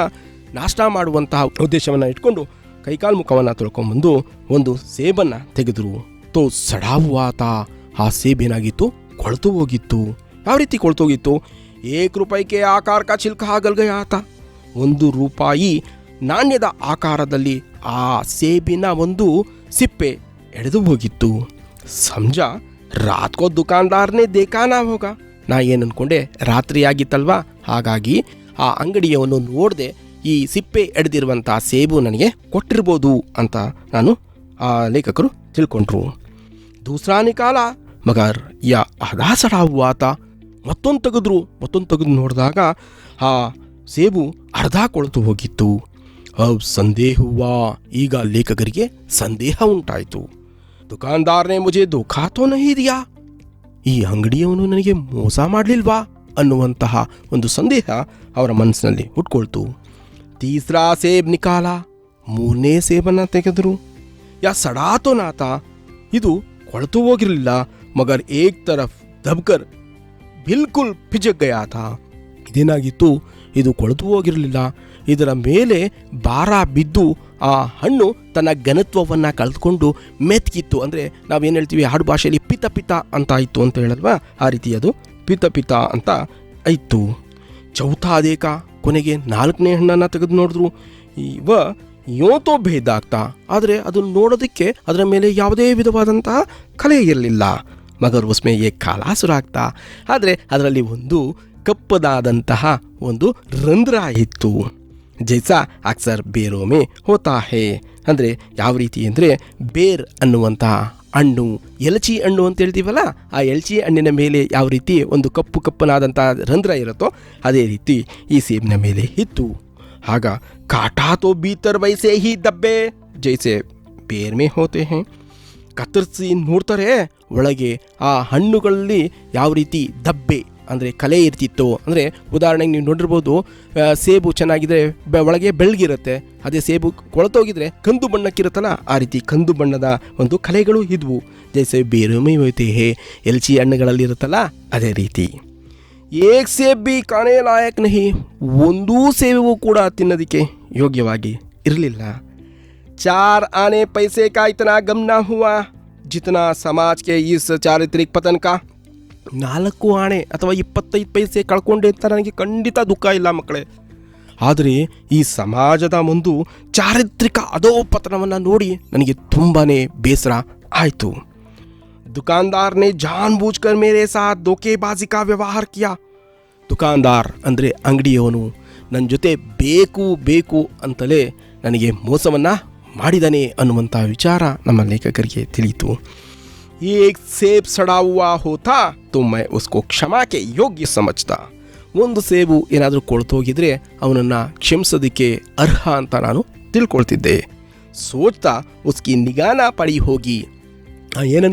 ನಾಷ್ಟ ಮಾಡುವಂತಹ ಉದ್ದೇಶವನ್ನು ಇಟ್ಕೊಂಡು ಕೈಕಾಲು ಮುಖವನ್ನು ತೊಳ್ಕೊಂಬಂದು ಒಂದು ಸೇಬನ್ನು ತೆಗೆದರು. ತೋ ಸಡಾವುವಾತ ಆ ಸೇಬೇನಾಗಿತ್ತು ಕೊಳ್ತು ಹೋಗಿತ್ತು. ಯಾವ ರೀತಿ ಕೊಳ್ತೋಗಿತ್ತು ಏಕ್ ರೂಪಾಯಿಕೆ ಆಕಾರಕ ಚಿಲ್ಕ ಆಗಲ್ಗೈ ಆತ. ಒಂದು ರೂಪಾಯಿ ನಾಣ್ಯದ ಆಕಾರದಲ್ಲಿ ಆ ಸೇಬಿನ ಒಂದು ಸಿಪ್ಪೆ ಎಳೆದು ಹೋಗಿತ್ತು. ಸಂಜ ರಾತ್ಕೋ ದುಕಾನ್ದಾರ್ನೇ ದೇಖಾನ ಹೋಗ. ನಾ ಏನು ಅನ್ಕೊಂಡೆ ರಾತ್ರಿ ಆಗಿತ್ತಲ್ವಾ ಹಾಗಾಗಿ ಆ ಅಂಗಡಿಯವನು ನೋಡದೆ ಈ ಸಿಪ್ಪೆ ಎಡ್ದಿರುವಂಥ ಸೇಬು ನನಗೆ ಕೊಟ್ಟಿರ್ಬೋದು ಅಂತ ನಾನು ಆ ಲೇಖಕರು ತಿಳ್ಕೊಂಡ್ರು. ದೂಸರಾ ನಿಕಾಲ ಮಗರ್, ಯಾ ಅದಾ ಸಡಾ ಆತ. ಮತ್ತೊಂದು ತೆಗೆದ್ರು, ಮತ್ತೊಂದು ತೆಗೆದು ನೋಡಿದಾಗ ಆ ಸೇಬು ಅರ್ಧ ಕೊಳೆತು ಹೋಗಿತ್ತು. ಅವ್ ಸಂದೇಹವಾ ಈಗ ಲೇಖಕರಿಗೆ ಸಂದೇಹ ಉಂಟಾಯಿತು. ದುಕಾನ್ದಾರನೇ ಮುಜೆ ದುಃಖಾತೋ ನಹಿ ದಿಯಾ ಈ ಅಂಗಡಿಯವನು ನನಗೆ ಮೋಸ ಮಾಡಲಿಲ್ವಾ? ಅನ್ನುವಂತಹ ಒಂದು ಸಂದೇಹ ಅವರ ಮನಸ್ಸಿನಲ್ಲಿ ಹುಟ್ಕೊಳ್ತು ತೀಸ್ರಾ ಸೇಬ್ ನಿಕಾಲ, ಮೂರನೇ ಸೇಬನ್ನು ತೆಗೆದರು. ಯಾ ಸಡಾತೋ ನಾತ ಇದು ಕೊಳತು ಹೋಗಿರಲಿಲ್ಲ, ಮಗರ್ ಏಕ್ ತರಫ್ ದಬ್ಕರ್, ಬಿಲ್ಕುಲ್ ಪಿಜಗ್ ಗಯಾ ಥಾ ಇದೇನಾಗಿತ್ತು? ಇದು ಕೊಳೆತು ಹೋಗಿರಲಿಲ್ಲ. ಇದರ ಮೇಲೆ ಭಾರ ಬಿದ್ದು ಆ ಹಣ್ಣು ತನ್ನ ಘನತ್ವವನ್ನು ಕಳೆದುಕೊಂಡು ಮೆತ್ಕಿತ್ತು ಅಂದರೆ ನಾವೇನು ಹೇಳ್ತೀವಿ? ಹಾಡು ಭಾಷೆಯಲ್ಲಿ ಪಿತ ಪಿತ ಅಂತ ಆಯಿತು ಅಂತ ಹೇಳಲ್ವಾ? ಆ ರೀತಿ ಅದು. ಪಿತ ಪಿತ ಅಂತ ಆಯಿತು ಚೌಥಾದೇಕ ಕೊನೆಗೆ ನಾಲ್ಕನೇ ಹಣ್ಣನ್ನು ತೆಗೆದು ನೋಡಿದ್ರು. ಇವ ಯೋತೋ ಭೇದ ಆಗ್ತಾ. ಆದರೆ ಅದನ್ನು ನೋಡೋದಕ್ಕೆ ಅದರ ಮೇಲೆ ಯಾವುದೇ ವಿಧವಾದಂತಹ ಕಲೆ ಇರಲಿಲ್ಲ. ಮಗರ್ ಉಸ್ಮೆಯೇ ಕಾಲಾಸುರ ಕಾಲಾಸುರಾಗ್ತಾ ಆದರೆ ಅದರಲ್ಲಿ ಒಂದು ಕಪ್ಪದಾದಂತಹ ಒಂದು ರಂಧ್ರ ಇತ್ತು ಜೈಸಾ ಅಕ್ಸರ್ ಬೇರೋಮೆ ಹೋತಾ ಹೇ ಅಂದರೆ ಯಾವ ರೀತಿ ಅಂದರೆ ಬೇರ್ ಅನ್ನುವಂತಹ ಹಣ್ಣು. ಎಲಚಿ ಹಣ್ಣು ಅಂತ ಹೇಳ್ತೀವಲ್ಲ, ಆ ಎಲಚಿ ಹಣ್ಣಿನ ಮೇಲೆ ಯಾವ ರೀತಿ ಒಂದು ಕಪ್ಪು ಕಪ್ಪನಾದಂಥ ರಂಧ್ರ ಇರುತ್ತೋ ಅದೇ ರೀತಿ ಈ ಸೇಬಿನ ಮೇಲೆ ಇತ್ತು. ಆಗ ಕಾಟಾ ತೋ ಬೀತರ್ ವೈಸೆ ಹಿ ದಬ್ಬೆ. ಜೈಸೆ ಬೇರ್ ಮೇ ಹೋತೆ ಹೇ ಕತ್ತರಿಸಿ ನೋಡ್ತಾರೆ, ಒಳಗೆ ಆ ಹಣ್ಣುಗಳಲ್ಲಿ ಯಾವ ರೀತಿ ದಬ್ಬೆ ಅಂದರೆ ಕಲೆ ಇರ್ತಿತ್ತು. ಅಂದರೆ ಉದಾಹರಣೆಗೆ ನೀವು ನೋಡಿರ್ಬೋದು ಸೇಬು ಚೆನ್ನಾಗಿದ್ರೆ ಬೆ, ಒಳಗೆ ಬೆಳಗಿರುತ್ತೆ ಅದೇ ಸೇಬು ಕೊಳತೋಗಿದ್ರೆ ಕಂದು ಬಣ್ಣಕ್ಕಿರುತ್ತಲ್ಲ, ಆ ರೀತಿ ಕಂದು ಬಣ್ಣದ ಒಂದು ಕಲೆಗಳು ಇದ್ವು. ಜೈಸೆ ಬೇರುಮಿ ಹೋಯ್ತು ಹೇ, ಎಲ್ಚಿ ಹಣ್ಣುಗಳಲ್ಲಿರುತ್ತಲ್ಲ ಅದೇ ರೀತಿ. ಏಕ್ ಸೇಬ್ ಬಿ ಕಾಣೆ ಲಾಯಕ್ ನಹಿ, ಒಂದೂ ಸೇಬು ಕೂಡ ತಿನ್ನೋದಕ್ಕೆ ಯೋಗ್ಯವಾಗಿ ಇರಲಿಲ್ಲ. ಚಾರ್ ಆನೆ ಪೈಸೆ ಕಾಯ್ತನ ಗಮನ ಹುವಾ, ಜಿತನಾ ಸಮಾಜಕ್ಕೆ ಈ ಚಾರಿತ್ರಿಕ ಪತನ ಕಾ ನಾಲ್ಕು ಆಣೆ ಅಥವಾ ಇಪ್ಪತ್ತೈದು ಪೈಸೆ ಕಳ್ಕೊಂಡೆ ಅಂತ ನನಗೆ ಖಂಡಿತ ದುಃಖ ಇಲ್ಲ ಮಕ್ಕಳೇ. ಆದರೆ ಈ ಸಮಾಜದ ಒಂದು ಚಾರಿತ್ರಿಕ ಅಧೋಪತನವನ್ನು ನೋಡಿ ನನಗೆ ತುಂಬಾ ಬೇಸರ ಆಯಿತು. ದುಕಾನ್ದಾರ್ನೇ ಜಾನ್ ಬೂಜ್ಕರ್ ಮೇರೆ ಸಹ ಧೋಕೆಬಾಜಿ ಕಾ ವ್ಯವಹಾರ ಕಿಯಾ. ದುಕಾನ್ದಾರ್ ಅಂದರೆ ಅಂಗಡಿಯವನು. ನನ್ನ ಜೊತೆ ಬೇಕು ಬೇಕು ಅಂತಲೇ ನನಗೆ ಮೋಸವನ್ನು ಮಾಡಿದಾನೆ ಅನ್ನುವಂಥ ವಿಚಾರ ನಮ್ಮ ಲೇಖಕರಿಗೆ ತಿಳಿಯಿತು. ये एक सेब सड़ा हुआ ಹೋತಾ तो मैं उसको क्षमा के योग्य समझता। ಒಂದು ಸೇಬು ಏನಾದರೂ ಕೊಳ್ತೋಗಿದ್ರೆ ಅವನನ್ನು ಕ್ಷಮಿಸೋದಕ್ಕೆ ಅರ್ಹ ಅಂತ ನಾನು ತಿಳ್ಕೊಳ್ತಿದ್ದೆ. ಸೋಚ್ತಾ ಉಸ್ಕಿ ನಿಗಾನ ಪಡಿ ಹೋಗಿ. ಏನು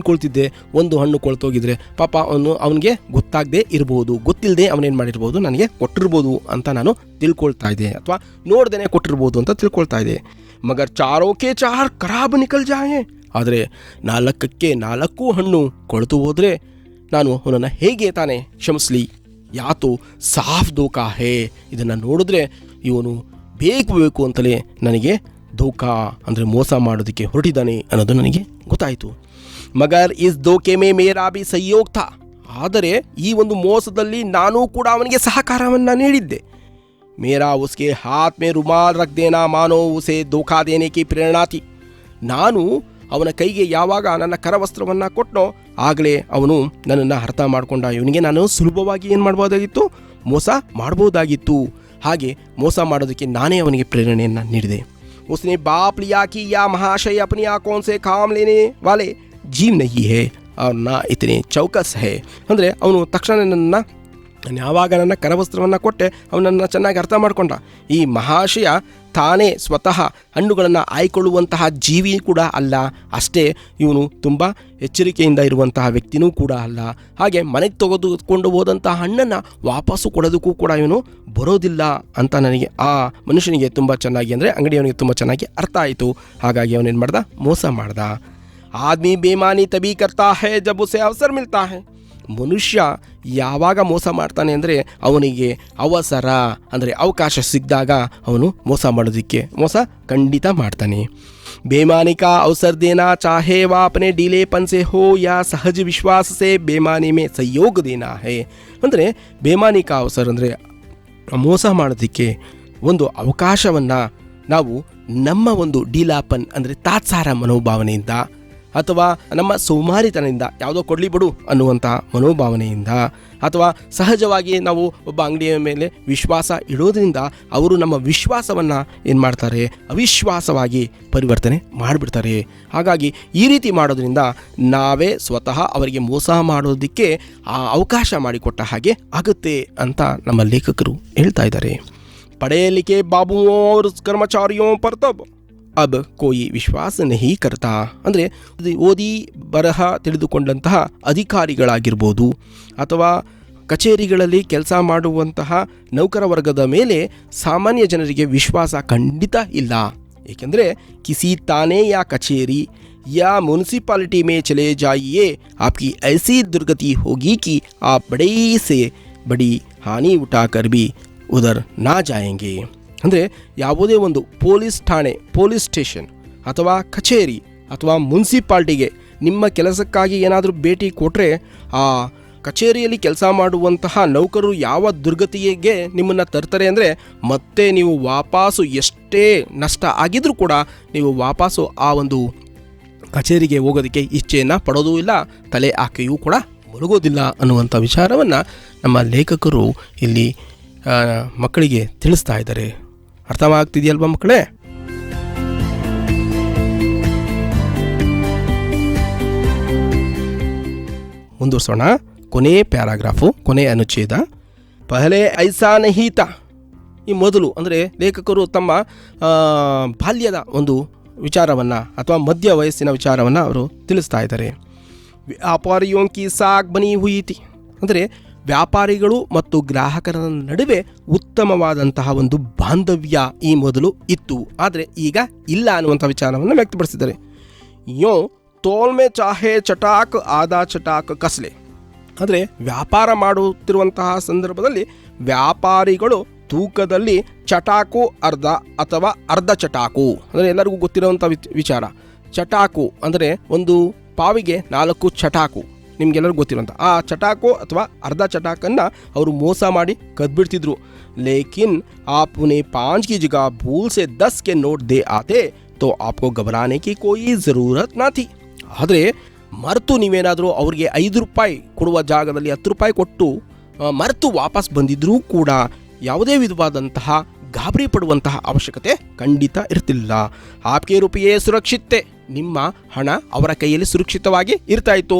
ಒಂದು ಹಣ್ಣು ಕೊಳ್ತೋಗಿದ್ರೆ ಪಾಪ ಅವನು ಅವನಿಗೆ ಗೊತ್ತಾಗದೆ ಇರ್ಬೋದು ಗೊತ್ತಿಲ್ಲದೆ ಅವನೇನು ಮಾಡಿರ್ಬೋದು, ನನಗೆ ಕೊಟ್ಟಿರ್ಬೋದು ಅಂತ ನಾನು ತಿಳ್ಕೊಳ್ತಾ ಇದ್ದೆ, ಅಥವಾ ನೋಡ್ದೇ ಕೊಟ್ಟಿರ್ಬೋದು ಅಂತ ತಿಳ್ಕೊಳ್ತಾ ಇದ್ದೆ. ಮಗರ್ ಚಾರೋಕೆ ಚಾರ್ ಖರಾಬ್ ನಿಕಲ್ ಜಾಯೆ. ಆದರೆ ನಾಲ್ಕಕ್ಕೆ ನಾಲ್ಕು ಹಣ್ಣು ಕೊಳೆತು ಹೋದರೆ ನಾನು ಅವನನ್ನು ಹೇಗೆ ತಾನೇ ಕ್ಷಮಿಸಲಿ? ಯಾತು ಸಾಫ್ ದೋಖಾ ಹೇ. ಇದನ್ನು ನೋಡಿದ್ರೆ ಇವನು ಬೇಕು ಬೇಕು ಅಂತಲೇ ನನಗೆ ಧೋಕಾ ಅಂದರೆ ಮೋಸ ಮಾಡೋದಕ್ಕೆ ಹೊರಟಿದ್ದಾನೆ ಅನ್ನೋದು ನನಗೆ ಗೊತ್ತಾಯಿತು. ಮಗರ್ ಇಸ್ ದೋಕೆ ಮೇ ಮೇರಾ ಬಿ ಸಹಯೋಗ್ ಥಾ. ಆದರೆ ಈ ಒಂದು ಮೋಸದಲ್ಲಿ ನಾನೂ ಕೂಡ ಅವನಿಗೆ ಸಹಕಾರವನ್ನು ನೀಡಿದ್ದೆ. ಮೇರಾ ಉಸ್ಗೆ ಹಾತ್ ಮೇ ರುಮಾಲ್ ರಕ್ದೇನಾ ಮಾನೋ, ಉಸೆ ದೋಖಾ ಪ್ರೇರಣಾತಿ ನಾನು ಅವನ ಕೈಗೆ ಯಾವಾಗ ನನ್ನ ಕರವಸ್ತ್ರವನ್ನು ಕೊಟ್ಟನೋ ಆಗಲೇ ಅವನು ನನ್ನನ್ನು ಅರ್ಥ ಮಾಡಿಕೊಂಡ ಇವನಿಗೆ ನಾನು ಸುಲಭವಾಗಿ ಏನು ಮಾಡ್ಬೋದಾಗಿತ್ತು ಮೋಸ ಮಾಡ್ಬೋದಾಗಿತ್ತು ಹಾಗೆ ಮೋಸ ಮಾಡೋದಕ್ಕೆ ನಾನೇ ಅವನಿಗೆ ಪ್ರೇರಣೆಯನ್ನು ನೀಡಿದೆ उसने बाप लिया कि या महाशय अपनी आंखों से काम लेने वाले जीव नहीं है और ना इतने चौकस है ಅಂದರೆ ಅವನು ತಕ್ಷಣ ನನ್ನ ನಾನು ಯಾವಾಗ ನನ್ನ ಕರವಸ್ತ್ರವನ್ನು ಕೊಟ್ಟೆ ಅವನನ್ನು ಚೆನ್ನಾಗಿ ಅರ್ಥ ಮಾಡಿಕೊಂಡ. ಈ ಮಹಾಶಯ ತಾನೇ ಸ್ವತಃ ಹಣ್ಣುಗಳನ್ನು ಆಯ್ಕೊಳ್ಳುವಂತಹ ಜೀವಿ ಕೂಡ ಅಲ್ಲ. ಅಷ್ಟೇ ಇವನು ತುಂಬ ಎಚ್ಚರಿಕೆಯಿಂದ ಇರುವಂತಹ ವ್ಯಕ್ತಿನೂ ಕೂಡ ಅಲ್ಲ. ಹಾಗೆ ಮನೆಗೆ ತೆಗೆದುಕೊಂಡು ಹೋದಂತಹ ಹಣ್ಣನ್ನು ವಾಪಸ್ಸು ಕೊಡೋದಕ್ಕೂ ಕೂಡ ಇವನು ಬರೋದಿಲ್ಲ ಅಂತ ನನಗೆ ಆ ಮನುಷ್ಯನಿಗೆ ತುಂಬ ಚೆನ್ನಾಗಿ ಅಂದರೆ ಅಂಗಡಿಯವನಿಗೆ ತುಂಬ ಚೆನ್ನಾಗಿ ಅರ್ಥ ಆಯಿತು. ಹಾಗಾಗಿ ಅವನೇನು ಮಾಡ್ದ? ಮೋಸ ಮಾಡ್ದ. ಆದ್ಮಿ ಬೇಮಾನಿ ತಬಿ ಕರ್ತಾ ಹೇ, ಜಬ್ ಉಸೆ ಅವಸರ ಮಿಲ್ತಾ ಹೇ. ಮನುಷ್ಯ ಯಾವಾಗ ಮೋಸ ಮಾಡ್ತಾನೆ ಅಂದರೆ ಅವನಿಗೆ ಅವಸರ ಅಂದರೆ ಅವಕಾಶ ಸಿಕ್ಕಿದಾಗ ಅವನು ಮೋಸ ಮಾಡೋದಕ್ಕೆ ಮೋಸ ಖಂಡಿತ ಮಾಡ್ತಾನೆ बेईमानी का अवसर देना चाहे वह अपने ढीलेपन से हो या सहज विश्वास से बेईमानी में सहयोग देना है ಅಂದರೆ ಬೇಮಾನಿ ಕಾ ಅವಸರ್ ಅಂದರೆ ಮೋಸ ಮಾಡೋದಕ್ಕೆ ಒಂದು ಅವಕಾಶವನ್ನು ನಾವು ನಮ್ಮ ಒಂದು ಡೀಲಾಪನ್ ಅಂದರೆ ತಾತ್ಸಾರ ಮನೋಭಾವನೆಯಿಂದ ಅಥವಾ ನಮ್ಮ ಸೋಮಾರಿತನದಿಂದ ಯಾವುದೋ ಕೊಡ್ಲಿ ಬಿಡು ಅನ್ನುವಂತಹ ಮನೋಭಾವನೆಯಿಂದ, ಅಥವಾ ಸಹಜವಾಗಿ ನಾವು ಒಬ್ಬ ಅಂಗಡಿಯ ಮೇಲೆ ವಿಶ್ವಾಸ ಇಡೋದರಿಂದ ಅವರು ನಮ್ಮ ವಿಶ್ವಾಸವನ್ನು ಏನು ಮಾಡ್ತಾರೆ? ಅವಿಶ್ವಾಸವಾಗಿ ಪರಿವರ್ತನೆ ಮಾಡಿಬಿಡ್ತಾರೆ. ಹಾಗಾಗಿ ಈ ರೀತಿ ಮಾಡೋದರಿಂದ ನಾವೇ ಸ್ವತಃ ಅವರಿಗೆ ಮೋಸ ಮಾಡೋದಕ್ಕೆ ಆ ಅವಕಾಶ ಮಾಡಿಕೊಟ್ಟ ಹಾಗೆ ಆಗುತ್ತೆ ಅಂತ ನಮ್ಮ ಲೇಖಕರು ಹೇಳ್ತಾ ಇದ್ದಾರೆ. ಪಡೆಯಲಿಕ್ಕೆ ಬಾಬುವೋ ಅವರು ಕರ್ಮಚಾರಿಯೋ ಪರ್ತಬ್ ಅಬ್ ಕೋಯಿ ವಿಶ್ವಾಸ ನಹಿ ಕರ್ತಾ. ಅಂದರೆ ಓದಿ ಬರಹ ತಿಳಿದುಕೊಂಡಂತಹ ಅಧಿಕಾರಿಗಳಾಗಿರ್ಬೋದು. ಅಥವಾ ಕಚೇರಿಗಳಲ್ಲಿ ಕೆಲಸ ಮಾಡುವಂತಹ ನೌಕರ ವರ್ಗದ ಮೇಲೆ ಸಾಮಾನ್ಯ ಜನರಿಗೆ ವಿಶ್ವಾಸ ಖಂಡಿತ ಇಲ್ಲ. ಏಕೆಂದರೆ ಕಿಸಿ ತಾನೇ ಯಾ ಕಚೇರಿ, ಯಾ ಮುನ್ಸಿಪಾಲಿಟಿ ಮೇ ಚಲೆ ಜಾಯಿಯೇ, ಆಪ್ಕಿ ಐಸಿ ದುರ್ಗತಿ ಹೋಗಿ ಕಿ ಆ ಬಡೇ ಸೆ ಬಡಿ ಹಾನಿ ಉಟಾಕರ್ ಬಿ ಉದರ್ ನಾ ಜಾಯಂಗೆ. ಅಂದರೆ ಯಾವುದೇ ಒಂದು ಪೊಲೀಸ್ ಠಾಣೆ, ಪೊಲೀಸ್ ಸ್ಟೇಷನ್ ಅಥವಾ ಕಚೇರಿ ಅಥವಾ ಮುನ್ಸಿಪಾಲ್ಟಿಗೆ ನಿಮ್ಮ ಕೆಲಸಕ್ಕಾಗಿ ಏನಾದರೂ ಭೇಟಿ ಕೊಟ್ಟರೆ ಆ ಕಚೇರಿಯಲ್ಲಿ ಕೆಲಸ ಮಾಡುವಂತಹ ನೌಕರರು ಯಾವ ದುರ್ಗತಿಗೆ ನಿಮ್ಮನ್ನು ತರ್ತಾರೆ ಅಂದರೆ ಮತ್ತೆ ನೀವು ವಾಪಸ್ಸು ಎಷ್ಟೇ ನಷ್ಟ ಆಗಿದ್ರೂ ಕೂಡ ನೀವು ವಾಪಸ್ಸು ಆ ಒಂದು ಕಚೇರಿಗೆ ಹೋಗೋದಕ್ಕೆ ಇಚ್ಛೆಯನ್ನು ಪಡೋದೂ ಇಲ್ಲ, ತಲೆ ಆಕೆಯೂ ಕೂಡ ಮುಳುಗೋದಿಲ್ಲ ಅನ್ನುವಂಥ ವಿಚಾರವನ್ನು ನಮ್ಮ ಲೇಖಕರು ಇಲ್ಲಿ ಮಕ್ಕಳಿಗೆ ತಿಳಿಸ್ತಾ ಇದ್ದಾರೆ. ಅರ್ಥವಾಗ್ತಿದೆಯಲ್ವಾ ಮಕ್ಕಳೇ? ಮುಂದುವರ್ಸೋಣ. ಕೊನೆ ಪ್ಯಾರಾಗ್ರಾಫು, ಕೊನೆ ಅನುಚ್ಛೇದ. ಪಹಲೆ ಐಸಾ ನಹೀತ ಈ ಮೊದಲು, ಅಂದರೆ ಲೇಖಕರು ತಮ್ಮ ಬಾಲ್ಯದ ಒಂದು ವಿಚಾರವನ್ನು ಅಥವಾ ಮಧ್ಯ ವಯಸ್ಸಿನ ವಿಚಾರವನ್ನು ಅವರು ತಿಳಿಸ್ತಾ ಇದ್ದಾರೆ. ವ್ಯಾಪಾರಿಯೋಂಕಿ ಸಾಕ್ ಬನಿ ಹುಯಿತಿ. ಅಂದರೆ ವ್ಯಾಪಾರಿಗಳು ಮತ್ತು ಗ್ರಾಹಕರ ನಡುವೆ ಉತ್ತಮವಾದಂತಹ ಒಂದು ಬಾಂಧವ್ಯ ಈ ಮೊದಲು ಇತ್ತು. ಆದರೆ ಈಗ ಇಲ್ಲ ಅನ್ನುವಂಥ ವಿಚಾರವನ್ನು ವ್ಯಕ್ತಪಡಿಸಿದ್ದಾರೆ. ಯೋ ತೋಲ್ಮೆ ಚಾಹೆ ಚಟಾಕ್, ಆದಾ ಚಟಾಕ್ ಕಸಲೆ. ಆದರೆ ವ್ಯಾಪಾರ ಮಾಡುತ್ತಿರುವಂತಹ ಸಂದರ್ಭದಲ್ಲಿ ವ್ಯಾಪಾರಿಗಳು ತೂಕದಲ್ಲಿ ಚಟಾಕು, ಅರ್ಧ ಅಥವಾ ಅರ್ಧ ಚಟಾಕು. ಅಂದರೆ ಎಲ್ಲರಿಗೂ ಗೊತ್ತಿರುವಂಥ ವಿಚಾರ. ಚಟಾಕು ಅಂದರೆ ಒಂದು ಪಾವಿಗೆ ನಾಲ್ಕು ಚಟಾಕು. ನಿಮಗೆಲ್ಲರೂ ಗೊತ್ತಿರೋಂಥ ಆ ಚಟಾಕು ಅಥವಾ ಅರ್ಧ ಚಟಾಕನ್ನು ಅವರು ಮೋಸ ಮಾಡಿ ಕದ್ಬಿಡ್ತಿದ್ರು. ಲೇಕಿನ್ ಆಪ್ನೆ ಪಾಂಚ್ ಕಿ ಜಗ ಭೂಲ್ ಸೆ ದಸ್ ಕೆ ನೋಟ್ ದೇ ಆತೆ, ತೋ ಆಪ್ಕೋ ಘಬರಾನೆ ಕಿ ಕೋಯಿ ಜರೂರತ್ ನಾ ಆದರೆ ಮರೆತು ನೀವೇನಾದರೂ ಅವ್ರಿಗೆ ಐದು ರೂಪಾಯಿ ಕೊಡುವ ಜಾಗದಲ್ಲಿ ಹತ್ತು ರೂಪಾಯಿ ಕೊಟ್ಟು ಮರೆತು ವಾಪಸ್ ಬಂದಿದ್ರೂ ಕೂಡ ಯಾವುದೇ ವಿಧವಾದಂತಹ ಗಾಬರಿ ಪಡುವಂತಹ ಅವಶ್ಯಕತೆ ಖಂಡಿತ ಇರ್ತಿಲ್ಲ. ಆಪ್ಕೆ ರೂಪಿಯೇ ಸುರಕ್ಷಿತೆ. ನಿಮ್ಮ ಹಣ ಅವರ ಕೈಯಲ್ಲಿ ಸುರಕ್ಷಿತವಾಗಿ ಇರ್ತಾ ಇತ್ತು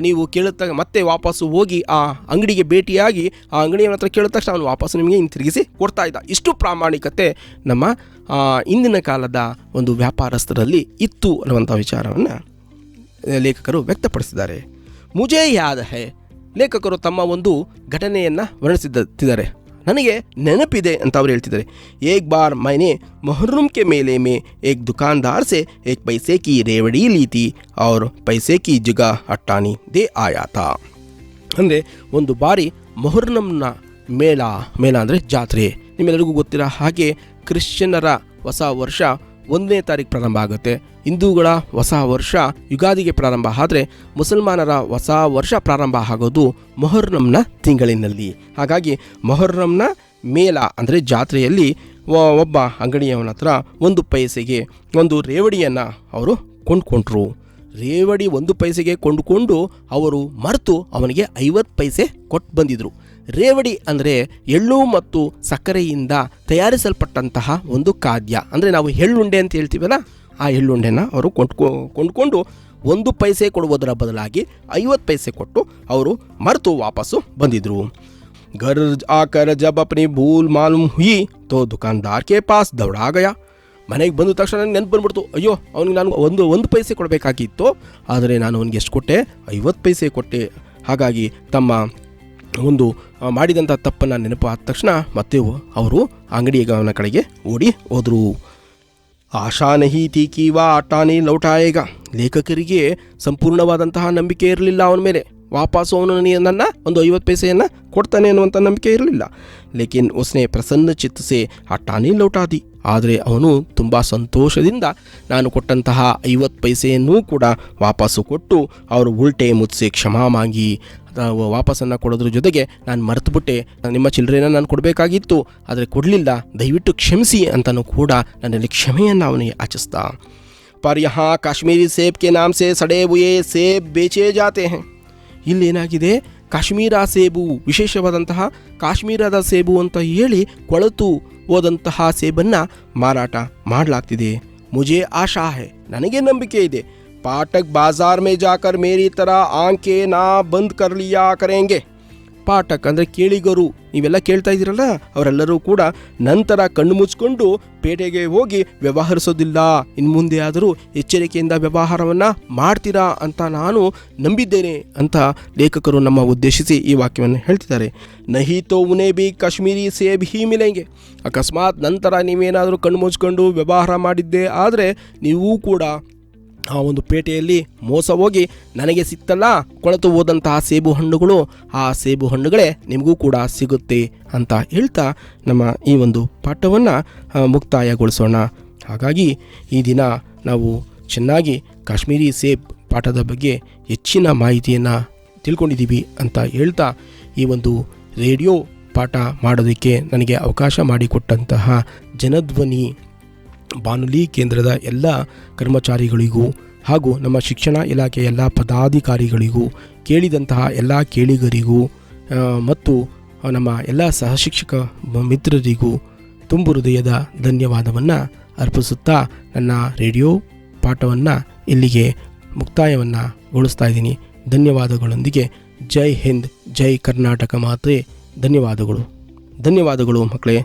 ನೀವು ಕೇಳುತ್ತ ಮತ್ತೆ ವಾಪಸ್ಸು ಹೋಗಿ ಆ ಅಂಗಡಿಗೆ ಭೇಟಿಯಾಗಿ ಆ ಅಂಗಡಿಯ ಹತ್ರ ಕೇಳಿದ ತಕ್ಷಣ ಅವನು ವಾಪಸ್ಸು ನಿಮಗೆ ಹಿಂತಿರುಗಿಸಿ ಕೊಡ್ತಾ ಇದ್ದ. ಇಷ್ಟು ಪ್ರಾಮಾಣಿಕತೆ ನಮ್ಮ ಇಂದಿನ ಕಾಲದ ಒಂದು ವ್ಯಾಪಾರಸ್ಥರಲ್ಲಿ ಇತ್ತು ಅನ್ನುವಂಥ ವಿಚಾರವನ್ನು ಲೇಖಕರು ವ್ಯಕ್ತಪಡಿಸಿದ್ದಾರೆ. ಮುಜೆ ಯಾದ ಹೇ ಲೇಖಕರು ತಮ್ಮ ಒಂದು ಘಟನೆಯನ್ನು ವರ್ಣಿಸಿದ್ದಾರೆ ನನಗೆ ನೆನಪಿದೆ ಅಂತ ಅವ್ರು ಹೇಳ್ತಿದ್ದಾರೆ. ಏಕ್ ಬಾರ್ ಮೈನೆ ಮೊಹರ್ರಮ್ ಕೆ ಮೇಲೆ ಮೇ ಏಕ್ ದುಕಾನ್ದಾರ್ ಸೆ ಏಕ್ ಪೈಸೆ ಕಿ ರೇವಡಿ ಲೀತಿ ಅವ್ರ ಪೈಸೆ ಕಿ ಜುಗ ಅಟ್ಟಾನಿ ದೇ ಆಯಾತ. ಅಂದರೆ ಒಂದು ಬಾರಿ ಮೊಹರ್ರಮ್ನ ಮೇಳ ಮೇಳ ಅಂದರೆ ಜಾತ್ರೆ. ನಿಮ್ಮೆಲ್ಲರಿಗೂ ಗೊತ್ತಿರೋ ಹಾಗೆ ಕ್ರಿಶ್ಚಿಯನ್ನರ ಹೊಸ ವರ್ಷ ಒಂದನೇ ತಾರೀಕು ಪ್ರಾರಂಭ ಆಗುತ್ತೆ. ಹಿಂದೂಗಳ ಹೊಸ ವರ್ಷ ಯುಗಾದಿಗೆ ಪ್ರಾರಂಭ ಆದರೆ ಮುಸಲ್ಮಾನರ ಹೊಸ ವರ್ಷ ಪ್ರಾರಂಭ ಆಗೋದು ಮೊಹರ್ರಂನ ತಿಂಗಳಿನಲ್ಲಿ. ಹಾಗಾಗಿ ಮೊಹರ್ರಂನ ಮೇಲ ಅಂದರೆ ಜಾತ್ರೆಯಲ್ಲಿ ಒಬ್ಬ ಅಂಗಡಿಯವನ ಹತ್ರ ಒಂದು ಪೈಸೆಗೆ ಒಂದು ರೇವಡಿಯನ್ನು ಅವರು ಕೊಂಡ್ಕೊಂಡ್ರು. ರೇವಡಿ ಒಂದು ಪೈಸೆಗೆ ಕೊಂಡುಕೊಂಡು ಅವರು ಮರೆತು ಅವನಿಗೆ ಐವತ್ತು ಪೈಸೆ ಕೊಟ್ಟು ಬಂದಿದ್ರು. ರೇವಡಿ ಅಂದರೆ ಎಳ್ಳು ಮತ್ತು ಸಕ್ಕರೆಯಿಂದ ತಯಾರಿಸಲ್ಪಟ್ಟಂತಹ ಒಂದು ಖಾದ್ಯ. ಅಂದರೆ ನಾವು ಎಳ್ಳುಂಡೆ ಅಂತ ಹೇಳ್ತೀವಲ್ಲ, ಆ ಎಳ್ಳುಂಡೆನ ಅವರು ಕೊಂಡ್ಕೊ, ಕೊಂಡ್ಕೊಂಡು ಒಂದು ಪೈಸೆ ಕೊಡುವುದರ ಬದಲಾಗಿ ಐವತ್ತು ಪೈಸೆ ಕೊಟ್ಟು ಅವರು ಮರೆತು ವಾಪಸ್ಸು ಬಂದಿದ್ದರು ಘರ್ ಆಕರ ಜಬ್ ಅಪ್ನಿ ಭೂಲ್ ಮಾಲೂಮ್ ಹುಯಿ ತೋ ದುಕಾನ್ದಾರ್ ಕೆ ಪಾಸ್ ದೌಡಾಗಯ. ಮನೆಗೆ ಬಂದ ತಕ್ಷಣ ನನಗೆ ನೆನಪು ಬಂದ್ಬಿಡ್ತು, ಅಯ್ಯೋ, ಅವನಿಗೆ ನಾನು ಒಂದು ಒಂದು ಪೈಸೆ ಕೊಡಬೇಕಾಗಿತ್ತು, ಆದರೆ ನಾನು ಅವ್ನಿಗೆ ಎಷ್ಟು ಕೊಟ್ಟೆ? ಐವತ್ತು ಪೈಸೆ ಕೊಟ್ಟೆ. ಹಾಗಾಗಿ ತಮ್ಮ ಒಂದು ಮಾಡಿದಂಥ ತಪ್ಪನ್ನು ನೆನಪು ಆದ ತಕ್ಷಣ ಮತ್ತೆ ಅವರು ಅಂಗಡಿಯವನ ಕಡೆಗೆ ಓಡಿ ಹೋದರು. ಆಶಾ ನಹಿ ತೀ ಕಿ ವಾ ಆಟಾನೇ ಲೌಟಾಯೇಗ ಲೇಖಕರಿಗೆ ಸಂಪೂರ್ಣವಾದಂತಹ ನಂಬಿಕೆ ಇರಲಿಲ್ಲ ಅವನ ಮೇಲೆ. ವಾಪಸ್ಸು ಅವನು ನನ್ನ ಒಂದು ಐವತ್ತು ಪೈಸೆಯನ್ನು ಕೊಡ್ತಾನೆ ಅನ್ನುವಂಥ ನಂಬಿಕೆ ಇರಲಿಲ್ಲ. ಲೇಕಿನ್ ಉಸ್ನೆ ಪ್ರಸನ್ನ ಚಿತ್ತಸೆ ಆಟಾನಿ ಲೌಟಾದಿ ಆದರೆ ಅವನು ತುಂಬ ಸಂತೋಷದಿಂದ ನಾನು ಕೊಟ್ಟಂತಹ ಐವತ್ತು ಪೈಸೆಯನ್ನೂ ಕೂಡ ವಾಪಸ್ಸು ಕೊಟ್ಟು ಅವರು ಉಲ್ಟೆ ಮುತ್ಸೆ ಕ್ಷಮಾ ಮಾಗಿ ಅಥವಾ ವಾಪಸ್ಸನ್ನು ಕೊಡೋದ್ರ ಜೊತೆಗೆ ನಾನು ಮರೆತುಬಿಟ್ಟೆ ನಿಮ್ಮ ಚಿಲ್ಲರೆನ ನಾನು ಕೊಡಬೇಕಾಗಿತ್ತು ಆದರೆ ಕೊಡಲಿಲ್ಲ ದಯವಿಟ್ಟು ಕ್ಷಮಿಸಿ ಅಂತಲೂ ಕೂಡ ನನ್ನಲ್ಲಿ ಕ್ಷಮೆಯನ್ನು ಅವನಿಗೆ ಯಾಚಿಸ್ತಾ पर यहाँ काश्मीरी सेब के नाम से सड़े हुए सेब बेचे जाते हैं ಇಲ್ಲೇನಾಗಿದೆ ಕಾಶ್ಮೀರ ಸೇಬು ವಿಶೇಷವಾದಂತಹ ಕಾಶ್ಮೀರದ ಸೇಬು ಅಂತ ಹೇಳಿ ಕೊಳತು ಹೋದಂತಹ ಸೇಬನ್ನು ಮಾರಾಟ ಮಾಡಲಾಗ್ತಿದೆ ಮುಜೆ ಆಶಾ ಹೈ ನನಗೆ ನಂಬಿಕೆ ಇದೆ ಪಾಠಕ್ ಬಾಜಾರ್ ಮೇ ಜಾಕರ್ ಮೇರಿ ತರ ಆಂಕೆ ನಾ ಬಂದ್ ಕರ್ ಲಿಯಾ ಕರೆಂಗೆ ಪಾಠಕ್ ಅಂದರೆ ಕೇಳಿಗರು ನೀವೆಲ್ಲ ಕೇಳ್ತಾ ಇದ್ದೀರಲ್ಲ ಅವರೆಲ್ಲರೂ ಕೂಡ ನಂತರ ಕಣ್ಣು ಮುಚ್ಕೊಂಡು ಪೇಟೆಗೆ ಹೋಗಿ ವ್ಯವಹರಿಸೋದಿಲ್ಲ ಇನ್ನು ಮುಂದೆ ಆದರೂ ಎಚ್ಚರಿಕೆಯಿಂದ ವ್ಯವಹಾರವನ್ನು ಮಾಡ್ತೀರಾ ಅಂತ ನಾನು ನಂಬಿದ್ದೇನೆ ಅಂತ ಲೇಖಕರು ನಮ್ಮ ಉದ್ದೇಶಿಸಿ ಈ ವಾಕ್ಯವನ್ನು ಹೇಳ್ತಿದ್ದಾರೆ ನಹಿ ತೋ ಉನೇ ಬಿ ಕಾಶ್ಮೀರಿ ಸೇಬ್ ಹಿ ಮಿಲೆಂಗೆ ಅಕಸ್ಮಾತ್ ನಂತರ ನೀವೇನಾದರೂ ಕಣ್ಣು ಮುಚ್ಕೊಂಡು ವ್ಯವಹಾರ ಮಾಡಿದ್ದೆ ಆದರೆ ನೀವು ಕೂಡ ಆ ಒಂದು ಪೇಟೆಯಲ್ಲಿ ಮೋಸ ಹೋಗಿ ನನಗೆ ಸಿಕ್ತಲ್ಲ ಕೊಳೆತು ಹೋದಂತಹ ಸೇಬು ಹಣ್ಣುಗಳು, ಆ ಸೇಬು ಹಣ್ಣುಗಳೇ ನಿಮಗೂ ಕೂಡ ಸಿಗುತ್ತೆ ಅಂತ ಹೇಳ್ತಾ ನಮ್ಮ ಈ ಒಂದು ಪಾಠವನ್ನು ಮುಕ್ತಾಯಗೊಳಿಸೋಣ. ಹಾಗಾಗಿ ಈ ದಿನ ನಾವು ಚೆನ್ನಾಗಿ ಕಾಶ್ಮೀರಿ ಸೇಬ್ ಪಾಠದ ಬಗ್ಗೆ ಹೆಚ್ಚಿನ ಮಾಹಿತಿಯನ್ನು ತಿಳ್ಕೊಂಡಿದ್ದೀವಿ ಅಂತ ಹೇಳ್ತಾ ಈ ಒಂದು ರೇಡಿಯೋ ಪಾಠ ಮಾಡೋದಕ್ಕೆ ನನಗೆ ಅವಕಾಶ ಮಾಡಿಕೊಟ್ಟಂತಹ ಜನಧ್ವನಿ ಬಾನುಲಿ ಕೇಂದ್ರದ ಎಲ್ಲ ಕರ್ಮಚಾರಿಗಳಿಗೂ ಹಾಗೂ ನಮ್ಮ ಶಿಕ್ಷಣ ಇಲಾಖೆಯ ಎಲ್ಲ ಪದಾಧಿಕಾರಿಗಳಿಗೂ ಕೇಳಿದಂತಹ ಎಲ್ಲ ಕೇಳಿಗರಿಗೂ ಮತ್ತು ನಮ್ಮ ಎಲ್ಲ ಸಹಶಿಕ್ಷಕ ಮಿತ್ರರಿಗೂ ತುಂಬು ಹೃದಯದ ಧನ್ಯವಾದವನ್ನು ಅರ್ಪಿಸುತ್ತಾ ನನ್ನ ರೇಡಿಯೋ ಪಾಠವನ್ನು ಇಲ್ಲಿಗೆ ಮುಕ್ತಾಯವನ್ನು ಗೊಳಿಸ್ತಾ ಇದ್ದೀನಿ. ಧನ್ಯವಾದಗಳೊಂದಿಗೆ ಜೈ ಹಿಂದ್, ಜೈ ಕರ್ನಾಟಕ ಮಾತೆ. ಧನ್ಯವಾದಗಳು. ಧನ್ಯವಾದಗಳು ಮಕ್ಕಳೇ.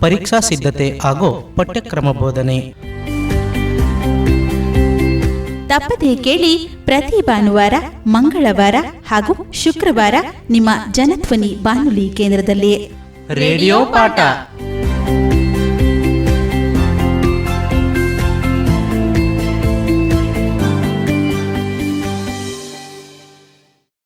ಪರೀಕ್ಷಾ ಸಿದ್ಧತೆ ಹಾಗೂ ಪಠ್ಯಕ್ರಮ ಬೋಧನೆ. ತಪ್ಪದೇ ಕೇಳಿ ಪ್ರತಿ ಭಾನುವಾರ ಮಂಗಳವಾರ ಹಾಗೂ ಶುಕ್ರವಾರ ನಿಮ್ಮ ಜನಧ್ವನಿ ಬಾನುಲಿ ಕೇಂದ್ರದಲ್ಲಿ ರೇಡಿಯೋ ಪಾಠ.